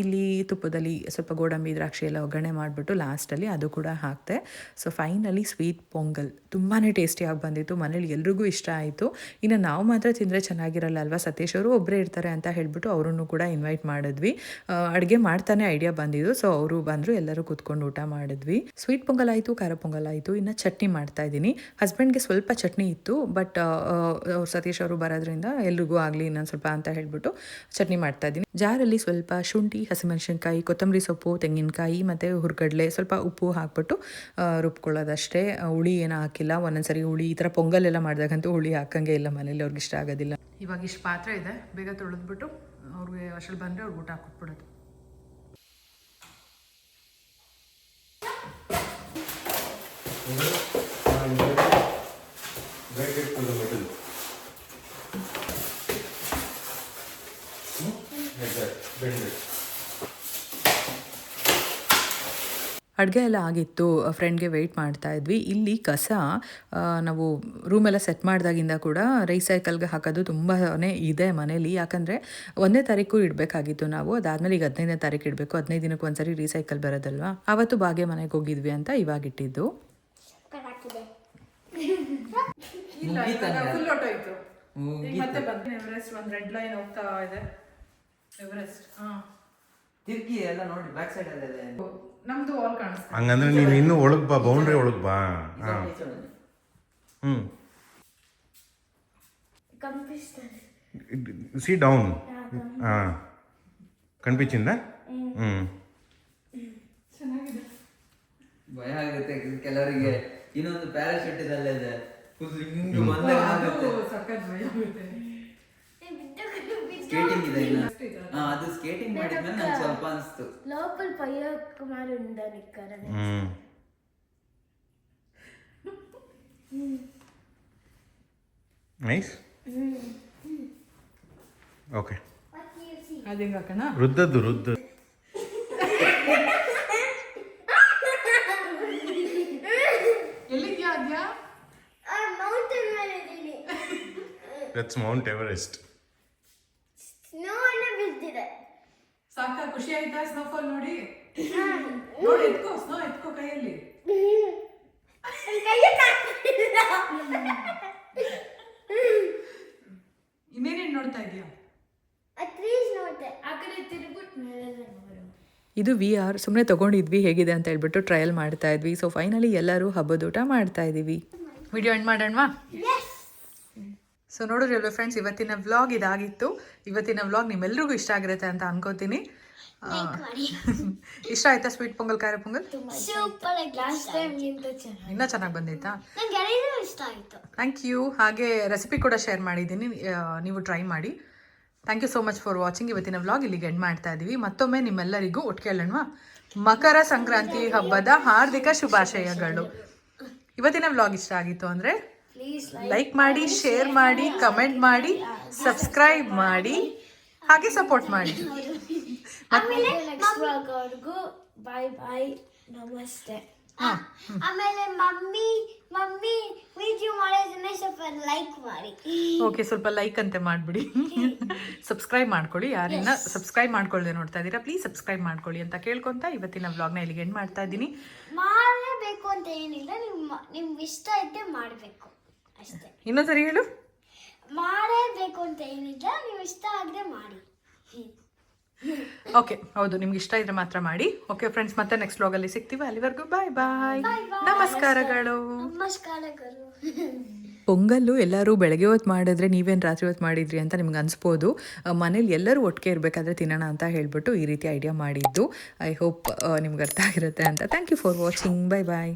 ಇಲ್ಲಿ ತುಪ್ಪದಲ್ಲಿ ಸ್ವಲ್ಪ ಗೋಡಂಬಿ, ದ್ರಾಕ್ಷಿ ಎಲ್ಲ ಒಗ್ಗರಣೆ ಮಾಡಿಬಿಟ್ಟು ಲಾಸ್ಟಲ್ಲಿ ಅದು ಕೂಡ ಹಾಕ್ತೆ. ಸೊ ಫೈನಲಿ ಸ್ವೀಟ್ ಪೊಂಗಲ್ ತುಂಬಾ ಟೇಸ್ಟಿಯಾಗಿ ಬಂದಿತ್ತು, ಮನೇಲಿ ಎಲ್ರಿಗೂ ಇಷ್ಟ ಆಯಿತು. ಇನ್ನು ನಾವು ಮಾತ್ರ ತಿಂದರೆ ಚೆನ್ನಾಗಿರಲ್ಲ ಅಲ್ವಾ ಸತೀಶ್ ಅವರು ಒಬ್ಬರೇ ಇರ್ತಾರೆ ಅಂತ ಹೇಳಿಬಿಟ್ಟು ಅವರನ್ನು ಕೂಡ ಇನ್ವೈಟ್ ಮಾಡಿದ್ವಿ. ಅಡುಗೆ ಮಾಡ್ತಾನೆ ಐಡಿಯಾ ಬಂದಿದ್ದು ಸೊ ಅವರು ಬಂದರು, ಎಲ್ಲರೂ ಕೂತ್ಕೊಂಡು ಊಟ ಮಾಡಿದ್ವಿ. ಸ್ವೀಟ್ ಪೊಂಗಲ್ ಆಯಿತು, ಖಾರ ಪೊಂಗಲ್ ಆಯಿತು, ಇನ್ನು ಚಟ್ನಿ ಮಾಡ್ತಾ ಇದ್ದೀನಿ. ಹಸ್ಬೆಂಡ್ಗೆ ಸ್ವಲ್ಪ ಚಟ್ನಿ ಇತ್ತು ಬಟ್ ಅವ್ರು ಸತೀಶ್ ಅವರು ಬರೋದ್ರಿಂದ ಎಲ್ರಿಗೂ ಆಗಲಿ ಇನ್ನೊಂದು ಸ್ವಲ್ಪ ಅಂತ ಹೇಳ್ಬಿಟ್ಟು ಚಟ್ನಿ ಮಾಡ್ತಾ ಇದ್ದೀನಿ. ಜಾರಲ್ಲಿ ಸ್ವಲ್ಪ ಶುಂಠಿ ಹಸಿಮೆಣಸಿನ್ಕಾಯಿ ಕೊತ್ತಂಬರಿ ಸೊಪ್ಪು ತೆಂಗಿನಕಾಯಿ ಮತ್ತು ಹುರ್ಗಡ್ಲೆ ಸ್ವಲ್ಪ ಉಪ್ಪು ಹಾಕ್ಬಿಟ್ಟು ರುಬ್ಕೊಳ್ಳೋದಷ್ಟೇ. ಹುಳಿ ಏನೂ ಹಾಕಿಲ್ಲ. ಒಂದೊಂದ್ಸರಿ ಹುಳಿ ಈ ಥರ ಪೊಂಗಲ್ ಎಲ್ಲ ಮಾಡಿದಾಗಂತೂ ಹುಳಿ ಹಾಕಂಗೆ ಇಲ್ಲ ಮನೇಲಿ ಅವ್ರಿಗೆ ಇಷ್ಟ ಆಗೋದಿಲ್ಲ. ಇವಾಗ ಇಷ್ಟು ಪಾತ್ರೆ ಇದೆ. ಬೇಗ ತೊಳೆದ್ಬಿಟ್ಟು ಅವ್ರಿಗೆ ಅಷ್ಟಲ್ಲಿ ಬಂದರೆ ಅವ್ರಿಗೆ ಊಟ ಹಾಕ್ಬಿಟ್ಬಿಡೋದು. Break it to the middle. Like that, bend it. ಅಡುಗೆ ಎಲ್ಲ ಆಗಿತ್ತು. ಫ್ರೆಂಡ್ಗೆ ವೆಯ್ಟ್ ಮಾಡ್ತಾ ಇದ್ವಿ. ಇಲ್ಲಿ ಕಸ ನಾವು ರೂಮೆಲ್ಲ ಸೆಟ್ ಮಾಡಿದಾಗಿಂದ ಕೂಡ ರೈಸೈಕಲ್ಗೆ ಹಾಕೋದು ತುಂಬಾ ಇದೆ ಮನೇಲಿ. ಯಾಕಂದರೆ ಒಂದನೇ ತಾರೀಕು ಇಡಬೇಕಾಗಿತ್ತು ನಾವು. ಅದಾದಮೇಲೆ ಈಗ ಹದಿನೈದನೇ ತಾರೀಕು ಇಡಬೇಕು. ಹದಿನೈದು ದಿನಕ್ಕೆ ಒಂದ್ಸರಿ ರೀಸೈಕಲ್ ಬರೋದಲ್ವಾ? ಆವತ್ತು ಬಾಗೆ ಮನೆಗೆ ಹೋಗಿದ್ವಿ ಅಂತ ಇವಾಗ ಇಟ್ಟಿದ್ದು ಹಾಕಿದೆ ಮತ್ತೆ ಬಂದು ಎವರೆಸ್ಟ್ ಒಂದು ರೆಡ್ ಲೈನ್ ಹೋಗ್ತಾ ಇದೆ. ಎವರೆಸ್ಟ್ ಹಾಂ. ತಿರ್ಗಿ ಎಲ್ಲ ನೋಡಿ ಬ್ಯಾಕ್ ಸೈಡ್ ಅಲ್ಲೇ ಇದೆ. ನಮ್ದು ವಾಲ್ ಕಾಣಿಸ್ತಾ ಹಂಗಂದ್ರೆ ನೀನು ಇನ್ನೂ ಒಳಗ್ ಬಾ ಬೌಂಡ್ರಿ ಒಳಗ್ ಬಾ. ಹಾಂ. ಹ್ಞೂ ಕನಿಪಿಸ್ತದೆ ಸಿ ಡೌನ್ ಹಾಂ ಕಣ್ಪಿಚ್ಚಿಂದ ಹ್ಞೂ ಭಯ ಆಗುತ್ತೆ ಕೆಲವರಿಗೆ ಇನ್ನೊಂದು ಪ್ಯಾರಾಶೂಟ್ ಇದಲ್ಲೇ ಇದೆ. ಫುಲ್ ಹಿಂಗ್ ಬಂದಾಗ ಆಗುತ್ತೆ ಸಖತ್ ಭಯ ಆಗುತ್ತೆ ಸ್ಕೇಟಿಂಗ್ ಇದೆ ಇನ್ನು ಹಾ ಅದು ಸ್ಕೇಟಿಂಗ್ ಮಾಡಿದ್ಮೇಲೆ ನಂಗೆ ಸ್ವಲ್ಪ ಅನಿಸ್ತು లోపల పయ్యకుమారు ఉందని ఇక్కడ ಹ್ಞೂ ನೈಸ್ ಓಕೆ ಅದು ಹೆಂಗೆ ಹಾಕೋಣ ವೃದ್ಧದ್ದು ವೃದ್ಧ ದಟ್ಸ್ ಮೌಂಟ್ ಎವರೆಸ್ಟ್ ಸ್ನೋ ಅನ್ನ ಬಿದ್ದಿದೆ ಸಾಕ ಖುಷಿ ಆಯ್ತಾ ಸ್ನೋಫಾಲ್ ನೋಡಿ ನೋಡಿ ಎತ್ಕೋ ಸ್ನೋ ಎತ್ಕೋ ಕೈಯಲ್ಲಿ. ಇನ್ನೇನೇನು ನೋಡ್ತಾ ಇದೀಯಾ ಇದು ವಿ ಆರ್ ಸುಮ್ಮನೆ ತಗೊಂಡಿದ್ವಿ ಹೇಗಿದೆ ಅಂತ ಹೇಳ್ಬಿಟ್ಟು ಟ್ರಯಲ್ ಮಾಡ್ತಾ ಇದ್ವಿ. ಸೊ ಫೈನಲಿ ಎಲ್ಲರೂ ಹಬ್ಬದೂಟ ಮಾಡ್ತಾ ಇದ್ದೀವಿ ವಿಡಿಯೋ ಎಂಡ್ ಮಾಡೋಣವಾ? ಸೊ ನೋಡಿದ್ರೆ ಎಲ್ಲೋ ಫ್ರೆಂಡ್ಸ್ ಇವತ್ತಿನ ವ್ಲಾಗ್ ಇದಾಗಿತ್ತು. ಇವತ್ತಿನ ವ್ಲಾಗ್ ನಿಮ್ಮೆಲ್ಲರಿಗೂ ಇಷ್ಟ ಆಗಿರುತ್ತೆ ಅಂತ ಅನ್ಕೋತೀನಿ. [laughs] ಇಷ್ಟ ಆಯ್ತಾ ಸ್ವೀಟ್ ಪೊಂಗಲ್ ಖಾರ ಪೊಂಗಲ್? ಇನ್ನೂ ಚೆನ್ನಾಗಿ ಬಂದೈತಾ? ಥ್ಯಾಂಕ್ ಯು ಹಾಗೆ ರೆಸಿಪಿ ಕೂಡ ಶೇರ್ ಮಾಡಿದ್ದೀನಿ. ನೀವು ಟ್ರೈ ಮಾಡಿ. Thank you so much for watching ಇವತ್ತಿನ ವ್ಲಾಗ್ ಇಲ್ಲಿಗೆ ಎಂಡ್ ಮಾಡ್ತಾ ಇದ್ದೀವಿ ಮತ್ತೊಮ್ಮೆ ನಿಮ್ಮೆಲ್ಲರಿಗೂ ಒಟ್ಟು ಮಕರ ಸಂಕ್ರಾಂತಿ ಹಬ್ಬದ ಹಾರ್ದಿಕ ಶುಭಾಶಯಗಳು. [laughs] ಇವತ್ತಿನ ವ್ಲಾಗ್ ಇಷ್ಟ ಆಗಿತ್ತು ಅಂದರೆ ಲೈಕ್ ಮಾಡಿ ಶೇರ್ ಮಾಡಿ ಕಮೆಂಟ್ ಮಾಡಿ ಸಬ್ಸ್ಕ್ರೈಬ್ ಮಾಡಿ ಹಾಗೆ ಸಪೋರ್ಟ್ ಮಾಡಿ. [laughs] ಆಮೇಲೆ ಬಾಯ್ ಬಾಯ್ ನಮಸ್ತೆ. ಆಮೇಲೆ ಮಮ್ಮಿ ಮಮ್ಮಿ ವಿಡಿಯೋ ಮಾಡೋದನ್ನ ಸ್ವಲ್ಪ ಲೈಕ್ ಮಾಡಿ. ಓಕೆ ಸ್ವಲ್ಪ ಲೈಕ್ ಅಂತೆ ಮಾಡಿಬಿಡಿ. ಸಬ್ಸ್ಕ್ರೈಬ್ [laughs] ಮಾಡ್ಕೊಳ್ಳಿ. ಯಾರನ್ನ ಸಬ್ಸ್ಕ್ರೈಬ್ ಮಾಡ್ಕೊಳ್ಳದೆ ನೋಡ್ತಾ ಇದ್ದೀರಾ ಪ್ಲೀಸ್ ಸಬ್ಸ್ಕ್ರೈಬ್ ಮಾಡ್ಕೊಳ್ಳಿ ಅಂತ ಕೇಳ್ಕೊಂತ ಇವತ್ತಿನ ವ್ಲಾಗ್ನ ಇಲ್ಲಿಗೆ ಎಂಡ್ ಮಾಡ್ತಾ ಇದ್ದೀನಿ. ಮಾಡಲೇಬೇಕು ಅಂತ ಏನಿಲ್ಲ ನಿಮ್ಮ ನಿಮ್ಗೆ ಇಷ್ಟ ಇದ್ದೆ ಮಾಡಬೇಕು. ಅಷ್ಟೇ. ಇನ್ನೊಂದ್ಸರಿ ಹೇಳು. ಮಾಡಬೇಕು ಅಂತ ಏನಿಲ್ಲ ನೀವು ಇಷ್ಟ ಆಗದೆ ಮಾಡಿ. ಓಕೆ ಹೌದು ನಿಮ್ಗೆ ಇಷ್ಟ ಇದ್ರೆ ಮಾತ್ರ ಮಾಡಿ. ಓಕೆ ಫ್ರೆಂಡ್ಸ್ ಮತ್ತೆ ನೆಕ್ಸ್ಟ್ ವ್ಲಾಗಲ್ಲಿ ಸಿಗ್ತೀವಿ. ಅಲ್ಲಿವರೆಗೂ ಬಾಯ್ ಬಾಯ್ ನಮಸ್ಕಾರಗಳು. ನಮಸ್ಕಾರಗಳು. ಪೊಂಗಲ್ಲು ಎಲ್ಲರೂ ಬೆಳಗ್ಗೆ ಹೊತ್ತು ಮಾಡಿದ್ರೆ ನೀವೇನು ರಾತ್ರಿ ಹೊತ್ತು ಮಾಡಿದ್ರಿ ಅಂತ ನಿಮ್ಗೆ ಅನಿಸ್ಬೋದು. ಮನೇಲಿ ಎಲ್ಲರೂ ಒಟ್ಟಿಗೆ ಇರಬೇಕಾದ್ರೆ ತಿನ್ನೋಣ ಅಂತ ಹೇಳಿಬಿಟ್ಟು ಈ ರೀತಿ ಐಡಿಯಾ ಮಾಡಿದ್ದು. ಐ ಹೋಪ್ ನಿಮ್ಗೆ ಅರ್ಥ ಆಗಿರುತ್ತೆ ಅಂತ. Thank you for watching bye bye